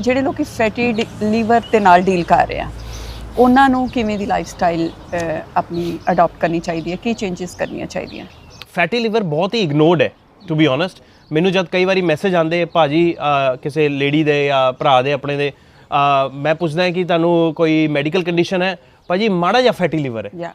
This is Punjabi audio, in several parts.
ਜਿਹੜੇ ਲੋਕੀ ਫੈਟੀ ਲੀਵਰ ਤੇ ਨਾਲ ਡੀਲ ਕਰ ਰਹੇ ਆ ਉਹਨਾਂ ਨੂੰ ਕਿਵੇਂ ਦੀ ਲਾਈਫ ਸਟਾਈਲ ਆਪਣੀ ਅਡਾਪਟ ਕਰਨੀ ਚਾਹੀਦੀ ਹੈ ਕੀ ਚੇਂਜਸ ਕਰਨੀਆਂ ਚਾਹੀਦੀਆਂ? ਫੈਟੀ ਲਿਵਰ ਬਹੁਤ ਹੀ ਇਗਨੋਰਡ ਹੈ ਟੂ ਬੀ ਓਨੈਸਟ ਮੈਨੂੰ ਜਦ ਕਈ ਵਾਰੀ ਮੈਸੇਜ ਆਉਂਦੇ ਭਾਜੀ ਕਿਸੇ ਲੇਡੀ ਦੇ ਜਾਂ ਭਰਾ ਦੇ ਆਪਣੇ ਦੇ ਮੈਂ ਪੁੱਛਦਾ ਕਿ ਤੁਹਾਨੂੰ ਕੋਈ ਮੈਡੀਕਲ ਕੰਡੀਸ਼ਨ ਹੈ? ਭਾਜੀ ਮਾੜਾ ਜਿਹਾ ਫੈਟੀ ਲਿਵਰ ਹੈ। ਯਾ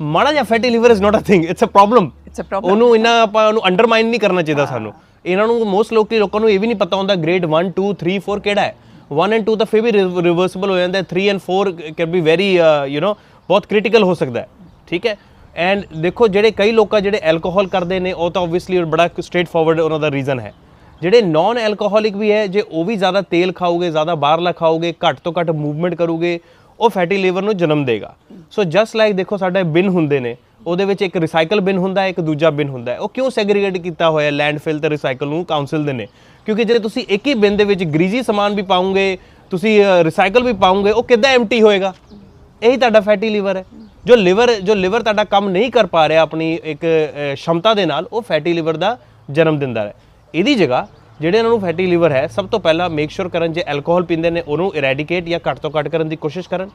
ਮਾੜਾ ਜਿਹਾ fatty liver is not a thing it's a problem it's a problem ਉਹਨੂੰ ਇੰਨਾ ਆਪਾਂ ਉਹਨੂੰ ਅੰਡਰਮਾਈਨ ਨਹੀਂ ਕਰਨਾ ਚਾਹੀਦਾ ਸਾਨੂੰ। ਇਹਨਾਂ ਨੂੰ ਮੋਸਟ ਲੋਕਲੀ ਲੋਕਾਂ ਨੂੰ ਇਹ ਵੀ ਨਹੀਂ ਪਤਾ ਹੁੰਦਾ ਗ੍ਰੇਡ 1 2 3 4 ਕਿਹੜਾ ਹੈ। 1 ਐਂਡ 2 ਤਾਂ ਫਿਰ ਵੀ ਰਿਵਰਸਿਬਲ ਹੋ ਜਾਂਦਾ ਹੈ 3 and 4 can be very you know ਬਹੁਤ ਕ੍ਰਿਟੀਕਲ ਹੋ ਸਕਦਾ ਹੈ। ਠੀਕ ਹੈ? ਐਂਡ ਦੇਖੋ, ਜਿਹੜੇ ਕਈ ਲੋਕਾਂ ਜਿਹੜੇ ਐਲਕੋਹਲ ਕਰਦੇ ਨੇ, ਉਹ ਤਾਂ ਆਬਵੀਅਸਲੀ ਬੜਾ ਸਟ੍ਰੇਟ ਫਾਰਵਰਡ ਉਹਨਾਂ ਦਾ ਰੀਜ਼ਨ ਹੈ। ਜਿਹੜੇ ਨਾਨ ਐਲਕੋਹਲਿਕ ਵੀ ਹੈ, ਜੇ ਉਹ ਵੀ ਜ਼ਿਆਦਾ ਤੇਲ ਖਾਓਗੇ, ਜ਼ਿਆਦਾ ਬਾਹਰਲਾ ਖਾਓਗੇ, ਘੱਟ ਤੋਂ ਘੱਟ ਮੂਵਮੈਂਟ ਕਰੋਗੇ, ਉਹ ਫੈਟੀ ਲੀਵਰ ਨੂੰ ਜਨਮ ਦੇਗਾ। ਸੋ ਜਸਟ ਲਾਈਕ ਦੇਖੋ, ਸਾਡੇ ਬਿਨ ਹੁੰਦੇ ਨੇ ਉਹਦੇ ਵਿੱਚ ਇੱਕ ਰਿਸਾਈਕਲ ਬਿਨ ਹੁੰਦਾ ਹੈ ਇੱਕ ਦੂਜਾ ਬਿਨ ਹੁੰਦਾ ਹੈ। ਉਹ ਕਿਉਂ ਸੈਗਰੀਗੇਟ ਕੀਤਾ ਹੋਇਆ ਲੈਂਡਫਿਲ ਤੇ ਰਿਸਾਈਕਲ ਨੂੰ ਕਾਉਂਸਲ ਦੇ ਨੇ। ਕਿਉਂਕਿ ਜੇ ਤੁਸੀਂ ਇੱਕ ਹੀ ਬਿਨ ਦੇ ਵਿੱਚ ਗਰੀਜ਼ੀ ਸਮਾਨ ਵੀ ਪਾਉਂਗੇ ਤੁਸੀਂ ਰਿਸਾਈਕਲ ਵੀ ਪਾਉਂਗੇ ਉਹ ਕਿੱਦਾਂ ਐਮਟੀ ਹੋਏਗਾ? ਇਹੀ ਤੁਹਾਡਾ ਫੈਟੀ ਲੀਵਰ ਹੈ। ਜੋ ਲਿਵਰ ਜੋ ਲਿਵਰ ਤੁਹਾਡਾ ਕੰਮ ਨਹੀਂ ਕਰ ਪਾ ਰਿਹਾ ਆਪਣੀ ਇੱਕ ਅ, ਸ਼ਮਤਾ ਦੇ ਨਾਲ ਉਹ ਫੈਟੀ ਲਿਵਰ ਦਾ ਜਨਮ ਦਿੰਦਾ ਹੈ। ਇਹਦੀ ਜਗ੍ਹਾ ਜਿਹੜੇ ਇਹਨਾਂ ਨੂੰ ਫੈਟੀ ਲਿਵਰ ਹੈ, ਸਭ ਤੋਂ ਪਹਿਲਾਂ ਮੇਕ ਸ਼ੋਰ ਕਰਨ ਜੇ ਐਲਕੋਹਲ ਪੀਂਦੇ ਨੇ, ਉਹਨੂੰ ਇਰੈਡੀਕੇਟ ਜਾਂ ਘੱਟ ਤੋਂ ਘੱਟ ਕਰਨ ਦੀ ਕੋਸ਼ਿਸ਼ ਕਰਨ।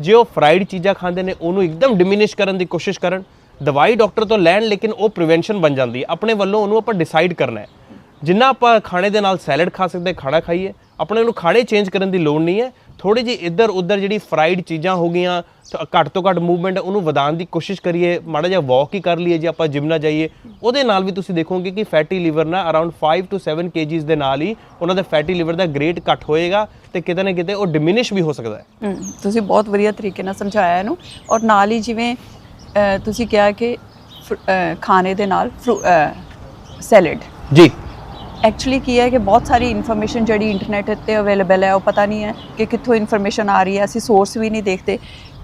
ਜੇ ਉਹ ਫਰਾਈਡ ਚੀਜ਼ਾਂ ਖਾਂਦੇ ਨੇ, ਉਹਨੂੰ ਇੱਕਦਮ ਡਿਮਿਨਿਸ਼ ਕਰਨ ਦੀ ਕੋਸ਼ਿਸ਼ ਕਰਨ। ਦਵਾਈ ਡਾਕਟਰ ਤੋਂ ਲੈਣ, ਲੇਕਿਨ ਉਹ ਪ੍ਰੀਵੈਂਸ਼ਨ ਬਣ ਜਾਂਦੀ ਹੈ। ਆਪਣੇ ਵੱਲੋਂ ਉਹਨੂੰ ਆਪਾਂ ਡਿਸਾਈਡ ਕਰਨਾ ਹੈ। ਜਿੰਨਾ ਆਪਾਂ ਖਾਣੇ ਦੇ ਨਾਲ ਸੈਲਡ ਖਾ ਸਕਦੇ, ਖਾਣਾ ਖਾਈਏ ਆਪਣੇ ਨੂੰ ਖਾਣੇ ਚੇਂਜ ਕਰਨ ਦੀ ਲੋੜ ਨਹੀਂ ਹੈ। ਥੋੜੀ ਜਿਹੀ ਇੱਧਰ ਉੱਧਰ ਜਿਹੜੀ ਫਰਾਈਡ ਚੀਜ਼ਾਂ ਹੋ ਗਈਆਂ ਤਾਂ ਘੱਟ ਤੋਂ ਘੱਟ ਮੂਵਮੈਂਟ ਉਹਨੂੰ ਵਧਾਉਣ ਦੀ ਕੋਸ਼ਿਸ਼ ਕਰੀਏ ਮਾੜਾ ਜਿਹਾ ਵਾਕ ਹੀ ਕਰ ਲਈਏ ਜੇ ਆਪਾਂ ਜਿਮ ਨਾ ਜਾਈਏ। ਉਹਦੇ ਨਾਲ ਵੀ ਤੁਸੀਂ ਦੇਖੋਗੇ ਕਿ ਫੈਟੀ ਲਿਵਰ ਨਾ ਅਰਾਊਂਡ 5 ਟੂ 7 ਕੇਜੀਸ ਦੇ ਨਾਲ ਹੀ ਉਹਨਾਂ ਦਾ ਫੈਟੀ ਲਿਵਰ ਦਾ ਗ੍ਰੇਡ ਘੱਟ ਹੋਏਗਾ ਤੇ ਕਿਤੇ ਨਾ ਕਿਤੇ ਉਹ ਡਿਮਿਨਿਸ਼ ਵੀ ਹੋ ਸਕਦਾ ਹੈ। ਤੁਸੀਂ ਬਹੁਤ ਵਧੀਆ ਤਰੀਕੇ ਨਾਲ ਸਮਝਾਇਆ ਇਹਨੂੰ। ਔਰ ਨਾਲ ਹੀ ਜਿਵੇਂ ਤੁਸੀਂ ਕਿਹਾ ਕਿ ਖਾਣੇ ਦੇ ਨਾਲ ਸੈਲਡ ਜੀ। ਐਕਚੁਅਲੀ ਕੀ ਹੈ ਕਿ ਬਹੁਤ ਸਾਰੀ ਇਨਫੋਰਮੇਸ਼ਨ ਜਿਹੜੀ ਇੰਟਰਨੈਟ ਤੇ ਅਵੇਲੇਬਲ ਹੈ, ਉਹ ਪਤਾ ਨਹੀਂ ਹੈ ਕਿ ਕਿੱਥੋਂ ਇਨਫੋਰਮੇਸ਼ਨ ਆ ਰਹੀ ਹੈ। ਅਸੀਂ ਸੋਰਸ ਵੀ ਨਹੀਂ ਦੇਖਦੇ।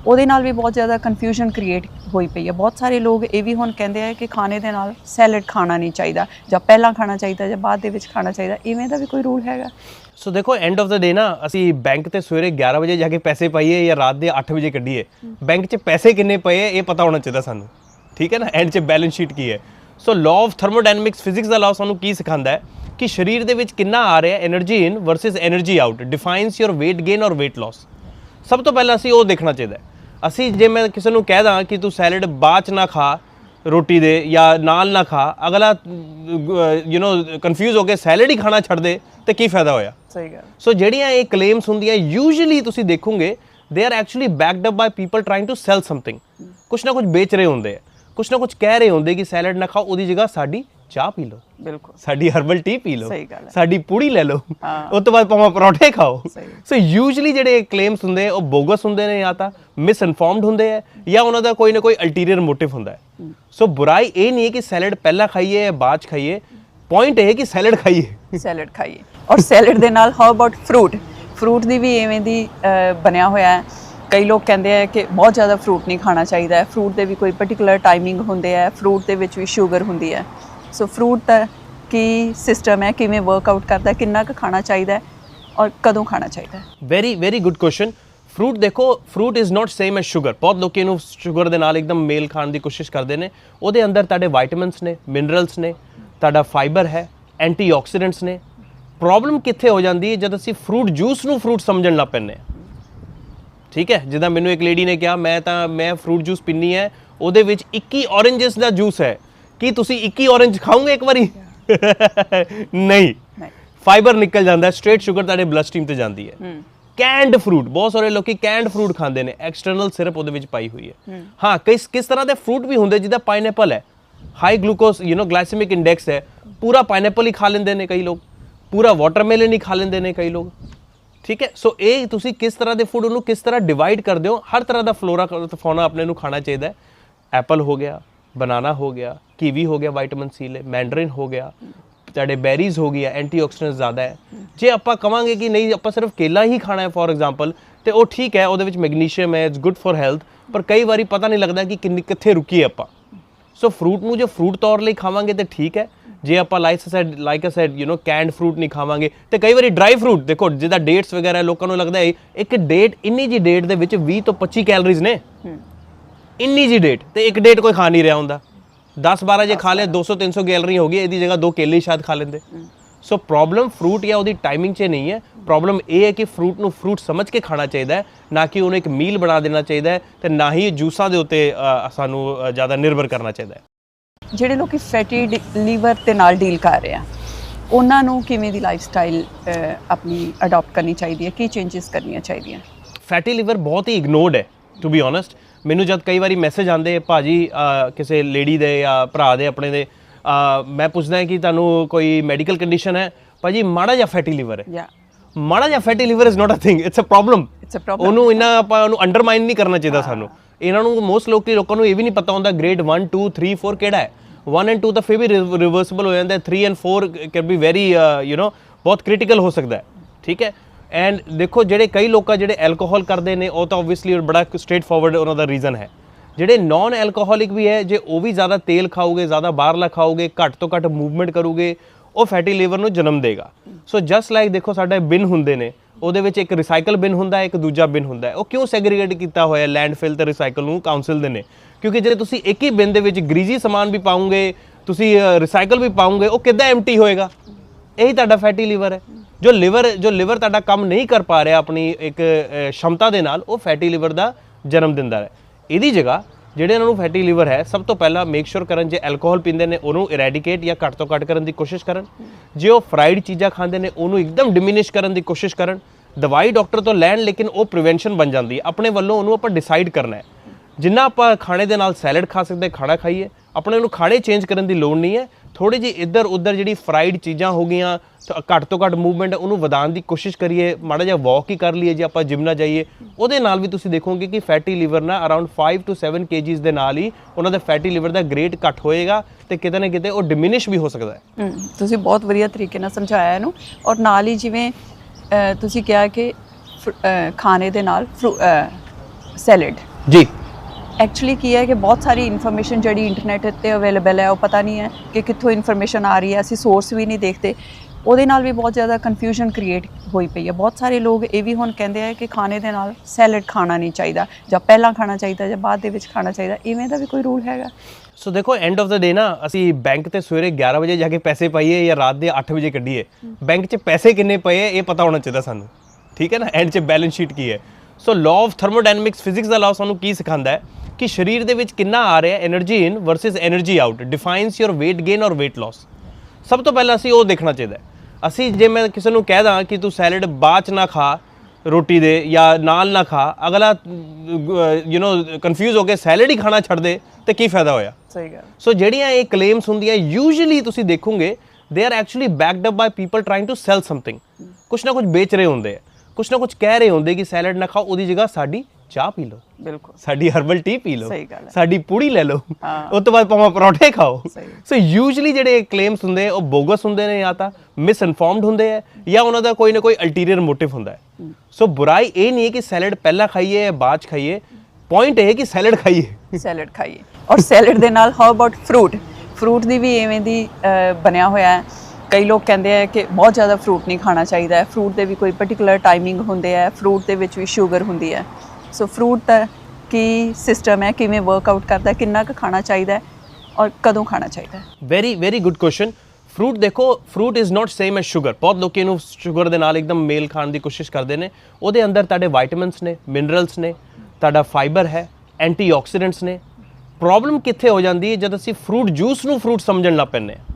ਉਹਦੇ ਨਾਲ ਵੀ ਬਹੁਤ ਜ਼ਿਆਦਾ ਕਨਫਿਊਜ਼ਨ ਕ੍ਰੀਏਟ ਹੋਈ ਪਈ ਹੈ। ਬਹੁਤ ਸਾਰੇ ਲੋਕ ਇਹ ਵੀ ਹੁਣ ਕਹਿੰਦੇ ਆ ਕਿ ਖਾਣੇ ਦੇ ਨਾਲ ਸੈਲਡ ਖਾਣਾ ਨਹੀਂ ਚਾਹੀਦਾ ਜਾਂ ਪਹਿਲਾਂ ਖਾਣਾ ਚਾਹੀਦਾ ਜਾਂ ਬਾਅਦ ਦੇ ਵਿੱਚ ਖਾਣਾ ਚਾਹੀਦਾ। ਇਵੇਂ ਦਾ ਵੀ ਕੋਈ ਰੂਲ ਹੈਗਾ? ਸੋ ਦੇਖੋ ਐਂਡ ਆਫ ਦਾ ਡੇ ਨਾ, ਅਸੀਂ ਬੈਂਕ ਤੇ ਸਵੇਰੇ 11 ਵਜੇ ਜਾ ਕੇ ਪੈਸੇ ਪਾਈਏ ਜਾਂ ਰਾਤ ਦੇ 8 ਵਜੇ ਕੱਢੀਏ। ਬੈਂਕ 'ਚ ਪੈਸੇ ਕਿੰਨੇ ਪਏ ਇਹ ਪਤਾ ਹੋਣਾ ਚਾਹੀਦਾ ਸਾਨੂੰ। ਠੀਕ ਹੈ ਨਾ? ਐਂਡ 'ਚ ਬੈਲੈਂਸ ਸ਼ੀਟ ਕੀ ਹੈ? So law of thermodynamics physics the law ਸਾਨੂੰ ਕੀ ਸਿਖਾਉਂਦਾ ਹੈ? ਕਿ ਸਰੀਰ ਦੇ ਵਿੱਚ ਕਿੰਨਾ ਆ ਰਿਹਾ energy in versus energy out defines your weight gain ਔਰ weight loss ਸਭ ਤੋਂ ਪਹਿਲਾਂ ਅਸੀਂ ਉਹ ਦੇਖਣਾ ਚਾਹੀਦਾ ਅਸੀਂ ਜੇ ਮੈਂ ਕਿਸੇ ਨੂੰ ਕਹਿ ਦਾਂ ਕਿ ਤੂੰ ਸੈਲਡ ਬਾਅਦ ਚ ਨਾ ਖਾ ਰੋਟੀ ਦੇ ਜਾਂ ਨਾਲ ਨਾ ਖਾ ਅਗਲਾ ਯੂ نو ਕਨਫਿਊਜ਼ ਹੋ ਕੇ ਸੈਲਡ ਹੀ ਖਾਣਾ ਛੱਡ ਦੇ ਤੇ ਕੀ ਫਾਇਦਾ ਹੋਇਆ? ਸਹੀ ਗੱਲ। ਸੋ ਜਿਹੜੀਆਂ ਇਹ ਕਲੇਮਸ ਹੁੰਦੀਆਂ ਯੂਜੂਲੀ ਤੁਸੀਂ ਦੇਖੋਗੇ they are actually backed up by people trying to sell something ਕੁਛ ਨਾ ਕੁਛ ਵੇਚ ਰਹੇ ਹੁੰਦੇ ਆ। ਕੁਛ ਨਾ ਕੁਛ ਕਹਿ ਰਹੇ ਹੁੰਦੇ ਕਿ ਸੈਲਡ ਨਾ ਖਾਓ ਉਹਦੀ ਜਗ੍ਹਾ ਸਾਡੀ ਚਾਹ ਪੀ ਲਓ। ਬਿਲਕੁਲ। ਸਾਡੀ ਹਰਬਲ ਟੀ ਪੀ ਲਓ। ਸਹੀ ਗੱਲ ਹੈ। ਸਾਡੀ ਪੂੜੀ ਲੈ ਲਓ। ਉਸ ਤੋਂ ਬਾਅਦ ਭਾਵੇਂ ਪਰੌਂਠੇ ਖਾਓ। ਸੋ ਯੂਜੂਅਲੀ ਜਿਹੜੇ ਕਲੇਮਸ ਹੁੰਦੇ ਉਹ ਬੋਗਸ ਹੁੰਦੇ ਨੇ ਜਾਂ ਤਾਂ ਮਿਸ ਇਨਫਾਰਮਡ ਹੁੰਦੇ ਆ ਜਾਂ ਉਹਨਾਂ ਦਾ ਕੋਈ ਨਾ ਕੋਈ ਅਲਟੀਰੀਅਰ ਮੋਟਿਵ ਹੁੰਦਾ ਹੈ। ਸੋ ਬੁਰਾਈ ਇਹ ਨਹੀਂ ਹੈ ਕਿ ਸੈਲਡ ਪਹਿਲਾਂ ਖਾਈਏ ਜਾਂ ਬਾਅਦ 'ਚ ਖਾਈਏ। ਪੁਆਇੰਟ ਇਹ ਹੈ ਕਿ ਸੈਲਡ ਖਾਈਏ। ਸੈਲਡ ਖਾਈਏ। ਔਰ ਸੈਲਡ ਦੇ ਨਾਲ ਹਾਊ ਅਬਾਊਟ ਫਰੂਟ ਫਰੂਟ ਦੀ ਵੀ ਐਵੇਂ ਦੀ ਬਣਿਆ ਹੋਇਆ ਹੈ। ਕਈ ਲੋਕ ਕਹਿੰਦੇ ਆ ਕਿ ਬਹੁਤ ਜ਼ਿਆਦਾ ਫਰੂਟ ਨਹੀਂ ਖਾਣਾ ਚਾਹੀਦਾ ਹੈ। ਫਰੂਟ ਦੇ ਵੀ ਕੋਈ ਪਾਰਟਿਕੂਲਰ ਟਾਈਮਿੰਗ ਹੁੰਦੇ ਆ। ਫਰੂਟ ਦੇ ਵਿੱਚ ਵੀ ਸ਼ੂਗਰ ਹੁੰਦੀ ਹੈ। ਸੋ ਫਰੂਟ ਦਾ ਕੀ ਸਿਸਟਮ ਹੈ? ਕਿਵੇਂ ਵਰਕਆਊਟ ਕਰਦਾ ਕਿੰਨਾ ਕੁ ਖਾਣਾ ਚਾਹੀਦਾ ਔਰ ਕਦੋਂ ਖਾਣਾ ਚਾਹੀਦਾ very very good question fruit ਦੇਖੋ fruit is not same as sugar ਬਹੁਤ ਲੋਕ ਇਹਨੂੰ ਸ਼ੂਗਰ ਦੇ ਨਾਲ ਇੱਕਦਮ ਮੇਲ ਖਾਣ ਦੀ ਕੋਸ਼ਿਸ਼ ਕਰਦੇ ਨੇ। ਉਹਦੇ ਅੰਦਰ ਤੁਹਾਡੇ ਵਿਟਾਮਿਨਸ ਨੇ ਮਿਨਰਲਸ ਨੇ, ਤੁਹਾਡਾ ਫਾਈਬਰ ਹੈ ਐਂਟੀਆਕਸੀਡੈਂਟਸ ਨੇ। ਪ੍ਰੋਬਲਮ ਕਿੱਥੇ ਹੋ ਜਾਂਦੀ ਹੈ? ਜਦ ਅਸੀਂ ਫਰੂਟ ਜੂਸ ਨੂੰ ਫਰੂਟ ਸਮਝਣ ਲੱਗ ਪੈਂਦੇ ਹਾਂ। ਠੀਕ ਹੈ? ਜਿੱਦਾਂ ਮੈਨੂੰ ਇੱਕ ਲੇਡੀ ਨੇ ਕਿਹਾ, ਮੈਂ ਤਾਂ, ਮੈਂ ਫਰੂਟ ਜੂਸ ਪੀਨੀ ਹੈ, ਉਹਦੇ ਵਿੱਚ 21 ਔਰੇਂਜਸ ਦਾ ਜੂਸ ਹੈ। ਕੀ ਤੁਸੀਂ 21 ਔਰੇਂਜ ਖਾਓਗੇ ਇੱਕ ਵਾਰੀ? ਨਹੀਂ। ਫਾਈਬਰ ਨਿਕਲ ਜਾਂਦਾ ਹੈ ਸਟ੍ਰੇਟ ਸ਼ੂਗਰ ਤੁਹਾਡੇ ਬਲੱਡ ਸਟ੍ਰੀਮ ਤੇ ਜਾਂਦੀ ਹੈ। ਕੈਂਡ ਫਰੂਟ ਬਹੁਤ ਸਾਰੇ ਲੋਕੀ ਕੈਂਡ ਫਰੂਟ ਖਾਂਦੇ ਨੇ ਐਕਸਟਰਨਲ ਸਿਰਪ ਉਹਦੇ ਵਿੱਚ ਪਾਈ ਹੋਈ ਹੈ। ਹਾਂ। ਕਿਸ ਕਿਸ ਤਰ੍ਹਾਂ ਦੇ ਫਰੂਟ ਵੀ ਹੁੰਦੇ ਜਿੱਦਾਂ ਪਾਈਨਐਪਲ ਹੈ। High glucose you know glycaemic index ਹੈ। ਪੂਰਾ ਪਾਈਨਐਪਲ ਹੀ ਖਾ ਲੈਂਦੇ ਨੇ ਕਈ ਲੋਕ। ਪੂਰਾ ਵਾਟਰਮੈਲਨ ਹੀ ਖਾ ਲੈਂਦੇ ਨੇ ਕਈ ਲੋਕ। ਠੀਕ ਹੈ? ਸੋ ਇਹ ਤੁਸੀਂ ਕਿਸ ਤਰ੍ਹਾਂ ਦੇ ਫੂਡ ਉਹਨੂੰ ਕਿਸ ਤਰ੍ਹਾਂ ਡਿਵਾਈਡ ਕਰਦੇ ਹੋ? ਹਰ ਤਰ੍ਹਾਂ ਦਾ ਫਲੋਰਾ ਫੌਨਾ ਆਪਣੇ ਨੂੰ ਖਾਣਾ ਚਾਹੀਦਾ ਹੈ। ਐਪਲ ਹੋ ਗਿਆ ਬਨਾਨਾ ਹੋ ਗਿਆ ਕੀਵੀ ਹੋ ਗਿਆ ਵਿਟਾਮਿਨ ਸੀ ਲੈ ਮੈਂਡਰਿਨ ਹੋ ਗਿਆ ਤੁਹਾਡੇ ਬੈਰੀਜ਼ ਹੋ ਗਿਆ ਐਂਟੀਆਕਸੀਡੈਂਟਸ ਜ਼ਿਆਦਾ ਹੈ। ਜੇ ਆਪਾਂ ਕਵਾਂਗੇ ਕਿ ਨਹੀਂ ਆਪਾਂ ਸਿਰਫ ਕੇਲਾ ਹੀ ਖਾਣਾ ਹੈ ਫੋਰ ਐਗਜ਼ਾਮਪਲ ਤੇ ਉਹ ਠੀਕ ਹੈ ਉਹਦੇ ਵਿੱਚ ਮੈਗਨੀਸ਼ੀਅਮ ਹੈ ਇਟਸ ਗੁੱਡ ਫੋਰ ਹੈਲਥ ਪਰ ਕਈ ਵਾਰੀ ਪਤਾ ਨਹੀਂ ਲੱਗਦਾ ਕਿ ਕਿੰਨੇ ਕਿੱਥੇ ਰੁਕੀਏ ਆਪਾਂ। ਸੋ ਫਰੂਟ ਨੂੰ ਜੇ ਫਰੂਟ ਤੌਰ ਲਈ ਖਾਵਾਂਗੇ ਤੇ ਠੀਕ ਹੈ ਜੇ ਆਪਾਂ like said like said you know canned fruit ਨਹੀਂ ਖਾਵਾਂਗੇ ਤੇ ਕਈ ਵਾਰੀ ਡਰਾਈ ਫਰੂਟ ਦੇਖੋ ਜਿਹਦਾ ਡੇਟਸ ਵਗੈਰਾ ਲੋਕਾਂ ਨੂੰ ਲੱਗਦਾ ਹੈ ਇੱਕ ਡੇਟ ਇੰਨੀ ਜੀ ਡੇਟ ਦੇ ਵਿੱਚ 20 ਤੋਂ 25 ਕੈਲਰੀਜ਼ ਨੇ। ਇੰਨੀ ਜੀ ਡੇਟ ਤੇ ਇੱਕ ਡੇਟ ਕੋਈ ਖਾ ਨਹੀਂ ਰਿਹਾ ਹੁੰਦਾ। 10 12 ਜੇ ਖਾ ਲਿਆ 200 300 ਕੈਲਰੀ ਹੋ ਗਈ ਇਹਦੀ ਜਗ੍ਹਾ ਦੋ ਕੇਲੇ ਹੀ ਸ਼ਾਇਦ ਖਾ ਲੈਂਦੇ। ਸੋ ਪ੍ਰੋਬਲਮ ਫਰੂਟ ਜਾਂ ਉਹਦੀ ਟਾਈਮਿੰਗ 'ਚ ਨਹੀਂ ਹੈ। ਪ੍ਰੋਬਲਮ ਇਹ ਹੈ ਕਿ ਫਰੂਟ ਨੂੰ ਫਰੂਟ ਸਮਝ ਕੇ ਖਾਣਾ ਚਾਹੀਦਾ ਹੈ ਨਾ ਕਿ ਉਹਨੂੰ ਇੱਕ ਮੀਲ ਬਣਾ ਦੇਣਾ ਚਾਹੀਦਾ ਹੈ ਤੇ ਨਾ ਹੀ ਜੂਸਾਂ ਦੇ ਉੱਤੇ ਸਾਨੂੰ ਜ਼ਿਆਦਾ ਨਿਰਭਰ ਕਰਨਾ ਚਾਹੀਦਾ ਹੈ। ਜਿਹੜੇ ਲੋਕੀ ਫੈਟੀ ਲੀਵਰ ਦੇ ਨਾਲ ਡੀਲ ਕਰ ਰਹੇ ਆ ਉਹਨਾਂ ਨੂੰ ਕਿਵੇਂ ਦੀ ਲਾਈਫ ਸਟਾਈਲ ਆਪਣੀ ਅਡਾਪਟ ਕਰਨੀ ਚਾਹੀਦੀ ਹੈ? ਕੀ ਚੇਂਜਸ ਕਰਨੀਆਂ ਚਾਹੀਦੀਆਂ? ਫੈਟੀ ਲਿਵਰ ਬਹੁਤ ਹੀ ਇਗਨੋਰਡ ਹੈ ਟੂ ਬੀ ਓਨੈਸਟ ਮੈਨੂੰ ਜਦ ਕਈ ਵਾਰੀ ਮੈਸੇਜ ਆਉਂਦੇ ਭਾਜੀ ਕਿਸੇ ਲੇਡੀ ਦੇ ਜਾਂ ਭਰਾ ਦੇ ਆਪਣੇ ਦੇ ਮੈਂ ਪੁੱਛਦਾ ਕਿ ਤੁਹਾਨੂੰ ਕੋਈ ਮੈਡੀਕਲ ਕੰਡੀਸ਼ਨ ਹੈ? ਭਾਜੀ ਮਾੜਾ ਜਿਹਾ ਫੈਟੀ ਲਿਵਰ ਹੈ। ਯਾ ਮਾੜਾ ਜਿਹਾ fatty liver is not a thing it's a problem it's a problem ਉਹਨੂੰ ਇੰਨਾ ਆਪਾਂ ਉਹਨੂੰ ਅੰਡਰਮਾਈਨ ਨਹੀਂ ਕਰਨਾ ਚਾਹੀਦਾ ਸਾਨੂੰ। ਇਹਨਾਂ ਨੂੰ ਮੋਸਟ ਲੋਕਲੀ ਲੋਕਾਂ ਨੂੰ ਇਹ ਵੀ ਨਹੀਂ ਪਤਾ ਹੁੰਦਾ ਗ੍ਰੇਡ 1 2 3 4 ਕਿਹੜਾ ਹੈ। 1 ਐਂਡ 2 ਤਾਂ ਫਿਰ ਵੀ ਰਿਵਰਸਿਬਲ ਹੋ ਜਾਂਦਾ ਹੈ 3 and 4 can be very you know ਬਹੁਤ ਕ੍ਰਿਟੀਕਲ ਹੋ ਸਕਦਾ ਹੈ। ਠੀਕ ਹੈ? ਐਂਡ ਦੇਖੋ, ਜਿਹੜੇ ਕਈ ਲੋਕਾਂ ਜਿਹੜੇ ਐਲਕੋਹਲ ਕਰਦੇ ਨੇ, ਉਹ ਤਾਂ ਆਬਵੀਅਸਲੀ ਬੜਾ ਸਟ੍ਰੇਟ ਫਾਰਵਰਡ ਉਹਨਾਂ ਦਾ ਰੀਜ਼ਨ ਹੈ। ਜਿਹੜੇ ਨਾਨ ਐਲਕੋਹਲਿਕ ਵੀ ਹੈ, ਜੇ ਉਹ ਵੀ ਜ਼ਿਆਦਾ ਤੇਲ ਖਾਓਗੇ, ਜ਼ਿਆਦਾ ਬਾਹਰਲਾ ਖਾਓਗੇ, ਘੱਟ ਤੋਂ ਘੱਟ ਮੂਵਮੈਂਟ ਕਰੋਗੇ, ਉਹ ਫੈਟੀ ਲੀਵਰ ਨੂੰ ਜਨਮ ਦੇਗਾ। ਸੋ ਜਸਟ ਲਾਈਕ ਦੇਖੋ, ਸਾਡੇ ਬਿਨ ਹੁੰਦੇ ਨੇ, ਉਹਦੇ ਵਿੱਚ ਇੱਕ ਰਿਸਾਈਕਲ ਬਿਨ ਹੁੰਦਾ ਹੈ ਇੱਕ ਦੂਜਾ ਬਿਨ ਹੁੰਦਾ ਹੈ। ਉਹ ਕਿਉਂ ਸੈਗਰੀਗੇਟ ਕੀਤਾ ਹੋਇਆ ਲੈਂਡਫਿਲ ਤੇ ਰਿਸਾਈਕਲ ਨੂੰ ਕਾਉਂਸਲ ਦੇ ਨੇ। ਕਿਉਂਕਿ ਜੇ ਤੁਸੀਂ ਇੱਕ ਹੀ ਬਿਨ ਦੇ ਵਿੱਚ ਗਰੀਜ਼ੀ ਸਮਾਨ ਵੀ ਪਾਉਂਗੇ, ਤੁਸੀਂ ਰਿਸਾਈਕਲ ਵੀ ਪਾਉਂਗੇ, ਉਹ ਕਿੱਦਾਂ ਐਮਟੀ ਹੋਏਗਾ? ਇਹੀ ਤੁਹਾਡਾ ਫੈਟੀ ਲੀਵਰ ਹੈ। ਜੋ ਲਿਵਰ ਜੋ ਲਿਵਰ ਤੁਹਾਡਾ ਕੰਮ ਨਹੀਂ ਕਰ ਪਾ ਰਿਹਾ ਆਪਣੀ ਇੱਕ ਅ, ਸ਼ਮਤਾ ਦੇ ਨਾਲ ਉਹ ਫੈਟੀ ਲਿਵਰ ਦਾ ਜਨਮ ਦਿੰਦਾ ਹੈ। ਇਹਦੀ ਜਗ੍ਹਾ ਜਿਹੜੇ ਇਹਨਾਂ ਨੂੰ ਫੈਟੀ ਲਿਵਰ ਹੈ ਸਭ ਤੋਂ ਪਹਿਲਾਂ ਮੇਕ ਸ਼ੋਰ ਕਰਨ ਜੇ ਐਲਕੋਹਲ ਪੀਂਦੇ ਨੇ ਉਹਨੂੰ ਇਰੈਡੀਕੇਟ ਜਾਂ ਘੱਟ ਤੋਂ ਘੱਟ ਕਰਨ ਦੀ ਕੋਸ਼ਿਸ਼ ਕਰਨ। ਜੇ ਉਹ ਫਰਾਈਡ ਚੀਜ਼ਾਂ ਖਾਂਦੇ ਨੇ ਉਹਨੂੰ ਇੱਕਦਮ ਡਿਮਿਨਿਸ਼ ਕਰਨ ਦੀ ਕੋਸ਼ਿਸ਼ ਕਰਨ। ਦਵਾਈ ਡਾਕਟਰ ਤੋਂ ਲੈਣ ਲੇਕਿਨ ਉਹ ਪ੍ਰੀਵੈਂਸ਼ਨ ਬਣ ਜਾਂਦੀ ਹੈ। ਆਪਣੇ ਵੱਲੋਂ ਉਹਨੂੰ ਆਪਾਂ ਡਿਸਾਈਡ ਕਰਨਾ ਹੈ। ਜਿੰਨਾ ਆਪਾਂ ਖਾਣੇ ਦੇ ਨਾਲ ਸੈਲਡ ਖਾ ਸਕਦੇ ਖਾਣਾ ਖਾਈਏ ਆਪਣੇ ਨੂੰ ਖਾਣੇ ਚੇਂਜ ਕਰਨ ਦੀ ਲੋੜ ਨਹੀਂ ਹੈ। ਥੋੜੀ ਜਿਹੀ ਇੱਧਰ ਉੱਧਰ ਜਿਹੜੀ ਫਰਾਈਡ ਚੀਜ਼ਾਂ ਹੋ ਗਈਆਂ ਤਾਂ ਘੱਟ ਤੋਂ ਘੱਟ ਮੂਵਮੈਂਟ ਉਹਨੂੰ ਵਧਾਉਣ ਦੀ ਕੋਸ਼ਿਸ਼ ਕਰੀਏ ਮਾੜਾ ਜਿਹਾ ਵਾਕ ਹੀ ਕਰ ਲਈਏ ਜੇ ਆਪਾਂ ਜਿਮ ਨਾ ਜਾਈਏ। ਉਹਦੇ ਨਾਲ ਵੀ ਤੁਸੀਂ ਦੇਖੋਗੇ ਕਿ ਫੈਟੀ ਲਿਵਰ ਨਾ ਅਰਾਊਂਡ 5 ਟੂ 7 ਕੇਜੀਸ ਦੇ ਨਾਲ ਹੀ ਉਹਨਾਂ ਦਾ ਫੈਟੀ ਲਿਵਰ ਦਾ ਗ੍ਰੇਡ ਘੱਟ ਹੋਏਗਾ ਤੇ ਕਿਤੇ ਨਾ ਕਿਤੇ ਉਹ ਡਿਮਿਨਿਸ਼ ਵੀ ਹੋ ਸਕਦਾ ਹੈ। ਤੁਸੀਂ ਬਹੁਤ ਵਧੀਆ ਤਰੀਕੇ ਨਾਲ ਸਮਝਾਇਆ ਇਹਨੂੰ। ਔਰ ਨਾਲ ਹੀ ਜਿਵੇਂ ਤੁਸੀਂ ਕਿਹਾ ਕਿ ਖਾਣੇ ਦੇ ਨਾਲ ਸੈਲਡ ਜੀ। ਐਕਚੁਅਲੀ ਕੀ ਹੈ ਕਿ ਬਹੁਤ ਸਾਰੀ ਇਨਫੋਰਮੇਸ਼ਨ ਜਿਹੜੀ ਇੰਟਰਨੈਟ ਤੇ ਅਵੇਲੇਬਲ ਹੈ, ਉਹ ਪਤਾ ਨਹੀਂ ਹੈ ਕਿ ਕਿੱਥੋਂ ਇਨਫੋਰਮੇਸ਼ਨ ਆ ਰਹੀ ਹੈ। ਅਸੀਂ ਸੋਰਸ ਵੀ ਨਹੀਂ ਦੇਖਦੇ। ਉਹਦੇ ਨਾਲ ਵੀ ਬਹੁਤ ਜ਼ਿਆਦਾ ਕਨਫਿਊਜ਼ਨ ਕ੍ਰੀਏਟ ਹੋਈ ਪਈ ਹੈ। ਬਹੁਤ ਸਾਰੇ ਲੋਕ ਇਹ ਵੀ ਹੁਣ ਕਹਿੰਦੇ ਆ ਕਿ ਖਾਣੇ ਦੇ ਨਾਲ ਸੈਲਡ ਖਾਣਾ ਨਹੀਂ ਚਾਹੀਦਾ ਜਾਂ ਪਹਿਲਾਂ ਖਾਣਾ ਚਾਹੀਦਾ ਜਾਂ ਬਾਅਦ ਦੇ ਵਿੱਚ ਖਾਣਾ ਚਾਹੀਦਾ। ਇਵੇਂ ਦਾ ਵੀ ਕੋਈ ਰੂਲ ਹੈਗਾ? ਸੋ ਦੇਖੋ ਐਂਡ ਆਫ ਦਾ ਡੇ ਨਾ, ਅਸੀਂ ਬੈਂਕ ਤੇ ਸਵੇਰੇ 11 ਵਜੇ ਜਾ ਕੇ ਪੈਸੇ ਪਾਈਏ ਜਾਂ ਰਾਤ ਦੇ 8 ਵਜੇ ਕੱਢੀਏ। ਬੈਂਕ 'ਚ ਪੈਸੇ ਕਿੰਨੇ ਪਏ ਇਹ ਪਤਾ ਹੋਣਾ ਚਾਹੀਦਾ ਸਾਨੂੰ। ਠੀਕ ਹੈ ਨਾ? ਐਂਡ 'ਚ ਬੈਲੈਂਸ ਸ਼ੀਟ ਕੀ ਹੈ? So law of thermodynamics physics the law ਸਾਨੂੰ ਕੀ ਸਿਖਾਉਂਦਾ ਹੈ? ਕਿ ਸਰੀਰ ਦੇ ਵਿੱਚ ਕਿੰਨਾ ਆ ਰਿਹਾ energy in versus energy out defines your weight gain ਔਰ weight loss ਸਭ ਤੋਂ ਪਹਿਲਾਂ ਅਸੀਂ ਉਹ ਦੇਖਣਾ ਚਾਹੀਦਾ ਅਸੀਂ ਜੇ ਮੈਂ ਕਿਸੇ ਨੂੰ ਕਹਿ ਦਾਂ ਕਿ ਤੂੰ ਸੈਲਡ ਬਾਅਦ ਚ ਨਾ ਖਾ ਰੋਟੀ ਦੇ ਜਾਂ ਨਾਲ ਨਾ ਖਾ ਅਗਲਾ ਯੂ نو ਕਨਫਿਊਜ਼ ਹੋ ਕੇ ਸੈਲਡ ਹੀ ਖਾਣਾ ਛੱਡ ਦੇ ਤੇ ਕੀ ਫਾਇਦਾ ਹੋਇਆ? ਸਹੀ ਗੱਲ। ਸੋ ਜਿਹੜੀਆਂ ਇਹ ਕਲੇਮਸ ਹੁੰਦੀਆਂ ਯੂਜੂਲੀ ਤੁਸੀਂ ਦੇਖੋਗੇ they are actually backed up by people trying to sell something ਕੁਛ ਨਾ ਕੁਛ ਵੇਚ ਰਹੇ ਹੁੰਦੇ ਆ। ਕੁਛ ਨਾ ਕੁਛ ਕਹਿ ਰਹੇ ਹੁੰਦੇ ਕਿ ਸੈਲਡ ਨਾ ਖਾਓ ਉਹਦੀ ਜਗ੍ਹਾ ਸਾਡੀ ਚਾਹ ਪੀ ਲਓ। ਬਿਲਕੁਲ। ਸਾਡੀ ਹਰਬਲ ਟੀ ਪੀ ਲਓ। ਸਹੀ ਗੱਲ ਹੈ। ਸਾਡੀ ਪੂੜੀ ਲੈ ਲਓ। ਉਸ ਤੋਂ ਬਾਅਦ ਭਾਵੇਂ ਪਰੌਂਠੇ ਖਾਓ। ਸੋ ਯੂਜੂਅਲੀ ਜਿਹੜੇ ਕਲੇਮਸ ਹੁੰਦੇ ਉਹ ਬੋਗਸ ਹੁੰਦੇ ਨੇ ਜਾਂ ਤਾਂ ਮਿਸਇਨਫਾਰਮਡ ਹੁੰਦੇ ਆ ਜਾਂ ਉਹਨਾਂ ਦਾ ਕੋਈ ਨਾ ਕੋਈ ਅਲਟੀਰੀਅਰ ਮੋਟਿਵ ਹੁੰਦਾ ਹੈ। ਸੋ ਬੁਰਾਈ ਇਹ ਨਹੀਂ ਹੈ ਕਿ ਸੈਲਡ ਪਹਿਲਾਂ ਖਾਈਏ ਜਾਂ ਬਾਅਦ ਖਾਈਏ। ਪੁਆਇੰਟ ਇਹ ਹੈ ਕਿ ਸੈਲਡ ਖਾਈਏ। ਸੈਲਡ ਖਾਈਏ। ਔਰ ਸੈਲਡ ਦੇ ਨਾਲ ਹਾਊ ਅਬਾਊਟ ਫਰੂਟ ਫਰੂਟ ਦੀ ਵੀ ਐਵੇਂ ਦੀ ਬਣਿਆ ਹੋਇਆ ਹੈ। ਕਈ ਲੋਕ ਕਹਿੰਦੇ ਆ ਕਿ ਬਹੁਤ ਜ਼ਿਆਦਾ ਫਰੂਟ ਨਹੀਂ ਖਾਣਾ ਚਾਹੀਦਾ ਹੈ। ਫਰੂਟ ਦੇ ਵੀ ਕੋਈ ਪਾਰਟਿਕੂਲਰ ਟਾਈਮਿੰਗ ਹੁੰਦੇ ਆ। ਫਰੂਟ ਦੇ ਵਿੱਚ ਵੀ ਸ਼ੂਗਰ ਹੁੰਦੀ ਹੈ। ਸੋ ਫਰੂਟ ਦਾ ਕੀ ਸਿਸਟਮ ਹੈ? ਕਿਵੇਂ ਵਰਕਆਊਟ ਕਰਦਾ ਕਿੰਨਾ ਕੁ ਖਾਣਾ ਚਾਹੀਦਾ ਔਰ ਕਦੋਂ ਖਾਣਾ ਚਾਹੀਦਾ very very good question fruit ਦੇਖੋ fruit is not same as sugar ਬਹੁਤ ਲੋਕ ਇਹਨੂੰ ਸ਼ੂਗਰ ਦੇ ਨਾਲ ਇੱਕਦਮ ਮੇਲ ਖਾਣ ਦੀ ਕੋਸ਼ਿਸ਼ ਕਰਦੇ ਨੇ। ਉਹਦੇ ਅੰਦਰ ਤੁਹਾਡੇ ਵਿਟਾਮਿਨਸ ਨੇ ਮਿਨਰਲਸ ਨੇ, ਤੁਹਾਡਾ ਫਾਈਬਰ ਹੈ ਐਂਟੀਆਕਸੀਡੈਂਟਸ ਨੇ। ਪ੍ਰੋਬਲਮ ਕਿੱਥੇ ਹੋ ਜਾਂਦੀ ਹੈ? ਜਦ ਅਸੀਂ ਫਰੂਟ ਜੂਸ ਨੂੰ ਫਰੂਟ ਸਮਝਣ ਲੱਗ ਪੈਂਦੇ ਹਾਂ।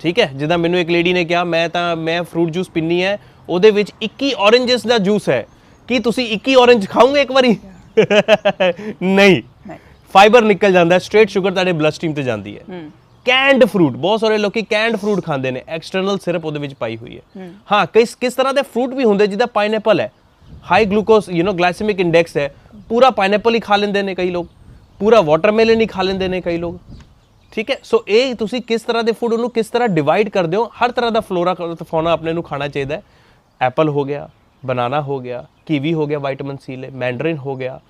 ਠੀਕ ਹੈ? ਜਿੱਦਾਂ ਮੈਨੂੰ ਇੱਕ ਲੇਡੀ ਨੇ ਕਿਹਾ, ਮੈਂ ਤਾਂ, ਮੈਂ ਫਰੂਟ ਜੂਸ ਪੀਨੀ ਹੈ, ਉਹਦੇ ਵਿੱਚ 21 ਔਰੇਂਜਸ ਦਾ ਜੂਸ ਹੈ। ਕੀ ਤੁਸੀਂ 21 ਔਰੇਂਜ ਖਾਓਗੇ ਇੱਕ ਵਾਰੀ? ਨਹੀਂ। ਫਾਈਬਰ ਨਿਕਲ ਜਾਂਦਾ ਹੈ ਸਟ੍ਰੇਟ ਸ਼ੂਗਰ ਤੁਹਾਡੇ ਬਲੱਡ ਸਟ੍ਰੀਮ ਤੇ ਜਾਂਦੀ ਹੈ। ਕੈਂਡ ਫਰੂਟ ਬਹੁਤ ਸਾਰੇ ਲੋਕੀ ਕੈਂਡ ਫਰੂਟ ਖਾਂਦੇ ਨੇ ਐਕਸਟਰਨਲ ਸਿਰਪ ਉਹਦੇ ਵਿੱਚ ਪਾਈ ਹੋਈ ਹੈ। ਹਾਂ। ਕਿਸ ਕਿਸ ਤਰ੍ਹਾਂ ਦੇ ਫਰੂਟ ਵੀ ਹੁੰਦੇ ਜਿੱਦਾਂ ਪਾਈਨਐਪਲ ਹੈ। High glucose you know glycaemic index ਹੈ। ਪੂਰਾ ਪਾਈਨਐਪਲ ਹੀ ਖਾ ਲੈਂਦੇ ਨੇ ਕਈ ਲੋਕ। ਪੂਰਾ ਵਾਟਰਮੈਲਨ ਹੀ ਖਾ ਲੈਂਦੇ ਨੇ ਕਈ ਲੋਕ। ਠੀਕ ਹੈ ਸੋ ਇਹ ਤੁਸੀਂ ਕਿਸ ਤਰ੍ਹਾਂ ਦੇ ਫੂਡ ਉਹਨੂੰ ਕਿਸ ਤਰ੍ਹਾਂ ਡਿਵਾਈਡ ਕਰਦੇ ਹੋ? ਹਰ ਤਰ੍ਹਾਂ ਦਾ ਫਲੋਰਾ ਫੌਨਾ ਆਪਣੇ ਨੂੰ ਖਾਣਾ ਚਾਹੀਦਾ ਹੈ। ਐਪਲ ਹੋ ਗਿਆ ਬਨਾਨਾ ਹੋ ਗਿਆ कीवी ਹੋ ਗਿਆ ਵਿਟਾਮਿਨ ਸੀ ਲੈ ਮੈਂਡਰਿਨ ਹੋ ਗਿਆ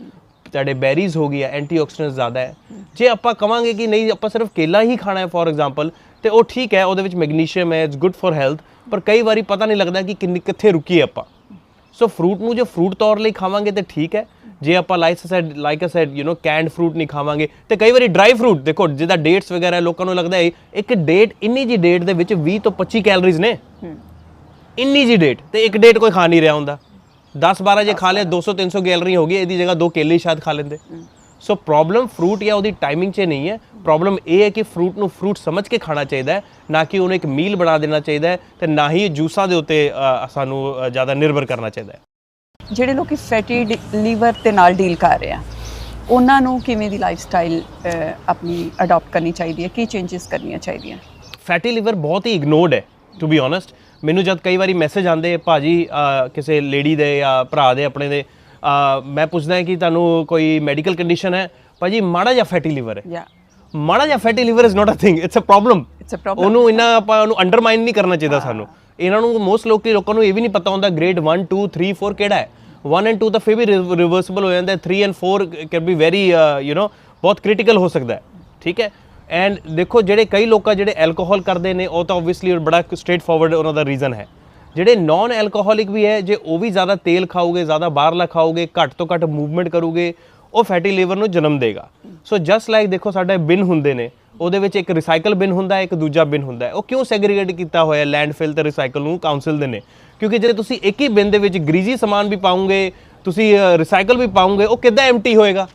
ਤੁਹਾਡੇ ਬੈਰੀਜ਼ ਹੋ ਗਿਆ ਐਂਟੀਆਕਸੀਡੈਂਟਸ ਜ਼ਿਆਦਾ ਹੈ। ਜੇ ਆਪਾਂ ਕਵਾਂਗੇ ਕਿ ਨਹੀਂ ਆਪਾਂ ਸਿਰਫ ਕੇਲਾ ਹੀ ਖਾਣਾ ਹੈ ਫੋਰ ਐਗਜ਼ਾਮਪਲ ਤੇ ਉਹ ਠੀਕ ਹੈ ਉਹਦੇ ਵਿੱਚ ਮੈਗਨੀਸ਼ੀਅਮ ਹੈ ਇਟਸ ਗੁੱਡ ਫੋਰ ਹੈਲਥ ਪਰ ਕਈ ਵਾਰੀ ਪਤਾ ਨਹੀਂ ਲੱਗਦਾ ਕਿ ਕਿੰਨੇ ਕਿੱਥੇ ਰੁਕੀਏ ਆਪਾਂ। ਸੋ ਫਰੂਟ ਨੂੰ ਜੇ ਫਰੂਟ ਤੌਰ ਲਈ ਖਾਵਾਂਗੇ ਤੇ ਠੀਕ ਹੈ ਜੇ ਆਪਾਂ like said like said you know canned fruit ਨਹੀਂ ਖਾਵਾਂਗੇ ਤੇ ਕਈ ਵਾਰੀ ਡਰਾਈ ਫਰੂਟ ਦੇਖੋ ਜਿਹਦਾ ਡੇਟਸ ਵਗੈਰਾ ਲੋਕਾਂ ਨੂੰ ਲੱਗਦਾ ਹੈ ਇੱਕ ਡੇਟ ਇੰਨੀ ਜੀ ਡੇਟ ਦੇ ਵਿੱਚ 20 ਤੋਂ 25 ਕੈਲਰੀਜ਼ ਨੇ। ਇੰਨੀ ਜੀ ਡੇਟ ਤੇ ਇੱਕ ਡੇਟ ਕੋਈ ਖਾ ਨਹੀਂ ਰਿਹਾ ਹੁੰਦਾ। 10 12 ਜੇ ਖਾ ਲਿਆ 200 300 ਕੈਲਰੀ ਹੋ ਗਈ ਇਹਦੀ ਜਗ੍ਹਾ ਦੋ ਕੇਲੇ ਹੀ ਸ਼ਾਇਦ ਖਾ ਲੈਂਦੇ ਸੋ ਪ੍ਰੋਬਲਮ ਫਰੂਟ ਜਾਂ ਉਹਦੀ ਟਾਈਮਿੰਗ 'ਚ ਨਹੀਂ ਹੈ ਪ੍ਰੋਬਲਮ ਇਹ ਹੈ ਕਿ ਫਰੂਟ ਨੂੰ ਫਰੂਟ ਸਮਝ ਕੇ ਖਾਣਾ ਚਾਹੀਦਾ ਹੈ ਨਾ ਕਿ ਉਹਨੂੰ ਇੱਕ ਮੀਲ ਬਣਾ ਦੇਣਾ ਚਾਹੀਦਾ ਹੈ ਤੇ ਨਾ ਹੀ ਜੂਸਾਂ ਦੇ ਉੱਤੇ ਅ, ਸਾਨੂੰ ਅ, ਜ਼ਿਆਦਾ ਨਿਰਭਰ ਕਰਨਾ ਚਾਹੀਦਾ ਹੈ ਜਿਹੜੇ ਲੋਕੀ ਫੈਟੀ ਲੀਵਰ ਦੇ ਨਾਲ ਡੀਲ ਕਰ ਰਹੇ ਆ ਉਹਨਾਂ ਨੂੰ ਕਿਵੇਂ ਦੀ ਲਾਈਫ ਸਟਾਈਲ ਆਪਣੀ ਅਡਾਪਟ ਕਰਨੀ ਚਾਹੀਦੀ ਹੈ ਕੀ ਚੇਂਜਸ ਕਰਨੀਆਂ ਚਾਹੀਦੀਆਂ ਫੈਟੀ ਲਿਵਰ ਬਹੁਤ ਹੀ ਇਗਨੋਰਡ ਹੈ ਟੂ ਬੀ ਓਨੈਸਟ ਮੈਨੂੰ ਜਦ ਕਈ ਵਾਰੀ ਮੈਸੇਜ ਆਉਂਦੇ ਭਾਜੀ ਕਿਸੇ ਲੇਡੀ ਦੇ ਜਾਂ ਭਰਾ ਦੇ ਆਪਣੇ ਦੇ ਮੈਂ ਪੁੱਛਦਾ ਕਿ ਤੁਹਾਨੂੰ ਕੋਈ ਮੈਡੀਕਲ ਕੰਡੀਸ਼ਨ ਹੈ? ਭਾਜੀ ਮਾੜਾ ਜਿਹਾ ਫੈਟੀ ਲਿਵਰ ਹੈ। ਯਾ ਮਾੜਾ ਜਿਹਾ fatty liver is not a thing it's a problem it's a problem ਉਹਨੂੰ ਇੰਨਾ ਆਪਾਂ ਉਹਨੂੰ ਅੰਡਰਮਾਈਨ ਨਹੀਂ ਕਰਨਾ ਚਾਹੀਦਾ ਸਾਨੂੰ। ਇਹਨਾਂ ਨੂੰ ਮੋਸਟ ਲੋਕਲੀ ਲੋਕਾਂ ਨੂੰ ਇਹ ਵੀ ਨਹੀਂ ਪਤਾ ਹੁੰਦਾ ਗ੍ਰੇਡ 1 2 3 4 ਕਿਹੜਾ ਹੈ। 1 ਐਂਡ 2 ਤਾਂ ਫਿਰ ਵੀ ਰਿਵਰਸਿਬਲ ਹੋ ਜਾਂਦਾ ਹੈ 3 and 4 can be very you know ਬਹੁਤ ਕ੍ਰਿਟੀਕਲ ਹੋ ਸਕਦਾ ਹੈ। ਠੀਕ ਹੈ? ਐਂਡ ਦੇਖੋ, ਜਿਹੜੇ ਕਈ ਲੋਕਾਂ ਜਿਹੜੇ ਐਲਕੋਹਲ ਕਰਦੇ ਨੇ, ਉਹ ਤਾਂ ਆਬਵੀਅਸਲੀ ਬੜਾ ਸਟ੍ਰੇਟ ਫਾਰਵਰਡ ਉਹਨਾਂ ਦਾ ਰੀਜ਼ਨ ਹੈ। ਜਿਹੜੇ ਨਾਨ ਐਲਕੋਹਲਿਕ ਵੀ ਹੈ, ਜੇ ਉਹ ਵੀ ਜ਼ਿਆਦਾ ਤੇਲ ਖਾਓਗੇ, ਜ਼ਿਆਦਾ ਬਾਹਰਲਾ ਖਾਓਗੇ, ਘੱਟ ਤੋਂ ਘੱਟ ਮੂਵਮੈਂਟ ਕਰੋਗੇ, ਉਹ ਫੈਟੀ ਲੀਵਰ ਨੂੰ ਜਨਮ ਦੇਗਾ। ਸੋ ਜਸਟ ਲਾਈਕ ਦੇਖੋ, ਸਾਡੇ ਬਿਨ ਹੁੰਦੇ ਨੇ, ਉਹਦੇ ਵਿੱਚ ਇੱਕ ਰਿਸਾਈਕਲ ਬਿਨ ਹੁੰਦਾ ਹੈ ਇੱਕ ਦੂਜਾ ਬਿਨ ਹੁੰਦਾ ਹੈ। ਉਹ ਕਿਉਂ ਸੈਗਰੀਗੇਟ ਕੀਤਾ ਹੋਇਆ ਲੈਂਡਫਿਲ ਤੇ ਰਿਸਾਈਕਲ ਨੂੰ ਕਾਉਂਸਲ ਦੇ ਨੇ। ਕਿਉਂਕਿ ਜੇ ਤੁਸੀਂ ਇੱਕ ਹੀ ਬਿਨ ਦੇ ਵਿੱਚ ਗਰੀਜ਼ੀ ਸਮਾਨ ਵੀ ਪਾਉਂਗੇ, ਤੁਸੀਂ ਰਿਸਾਈਕਲ ਵੀ ਪਾਉਂਗੇ, ਉਹ ਕਿੱਦਾਂ ਐਮਟੀ ਹੋਏਗਾ?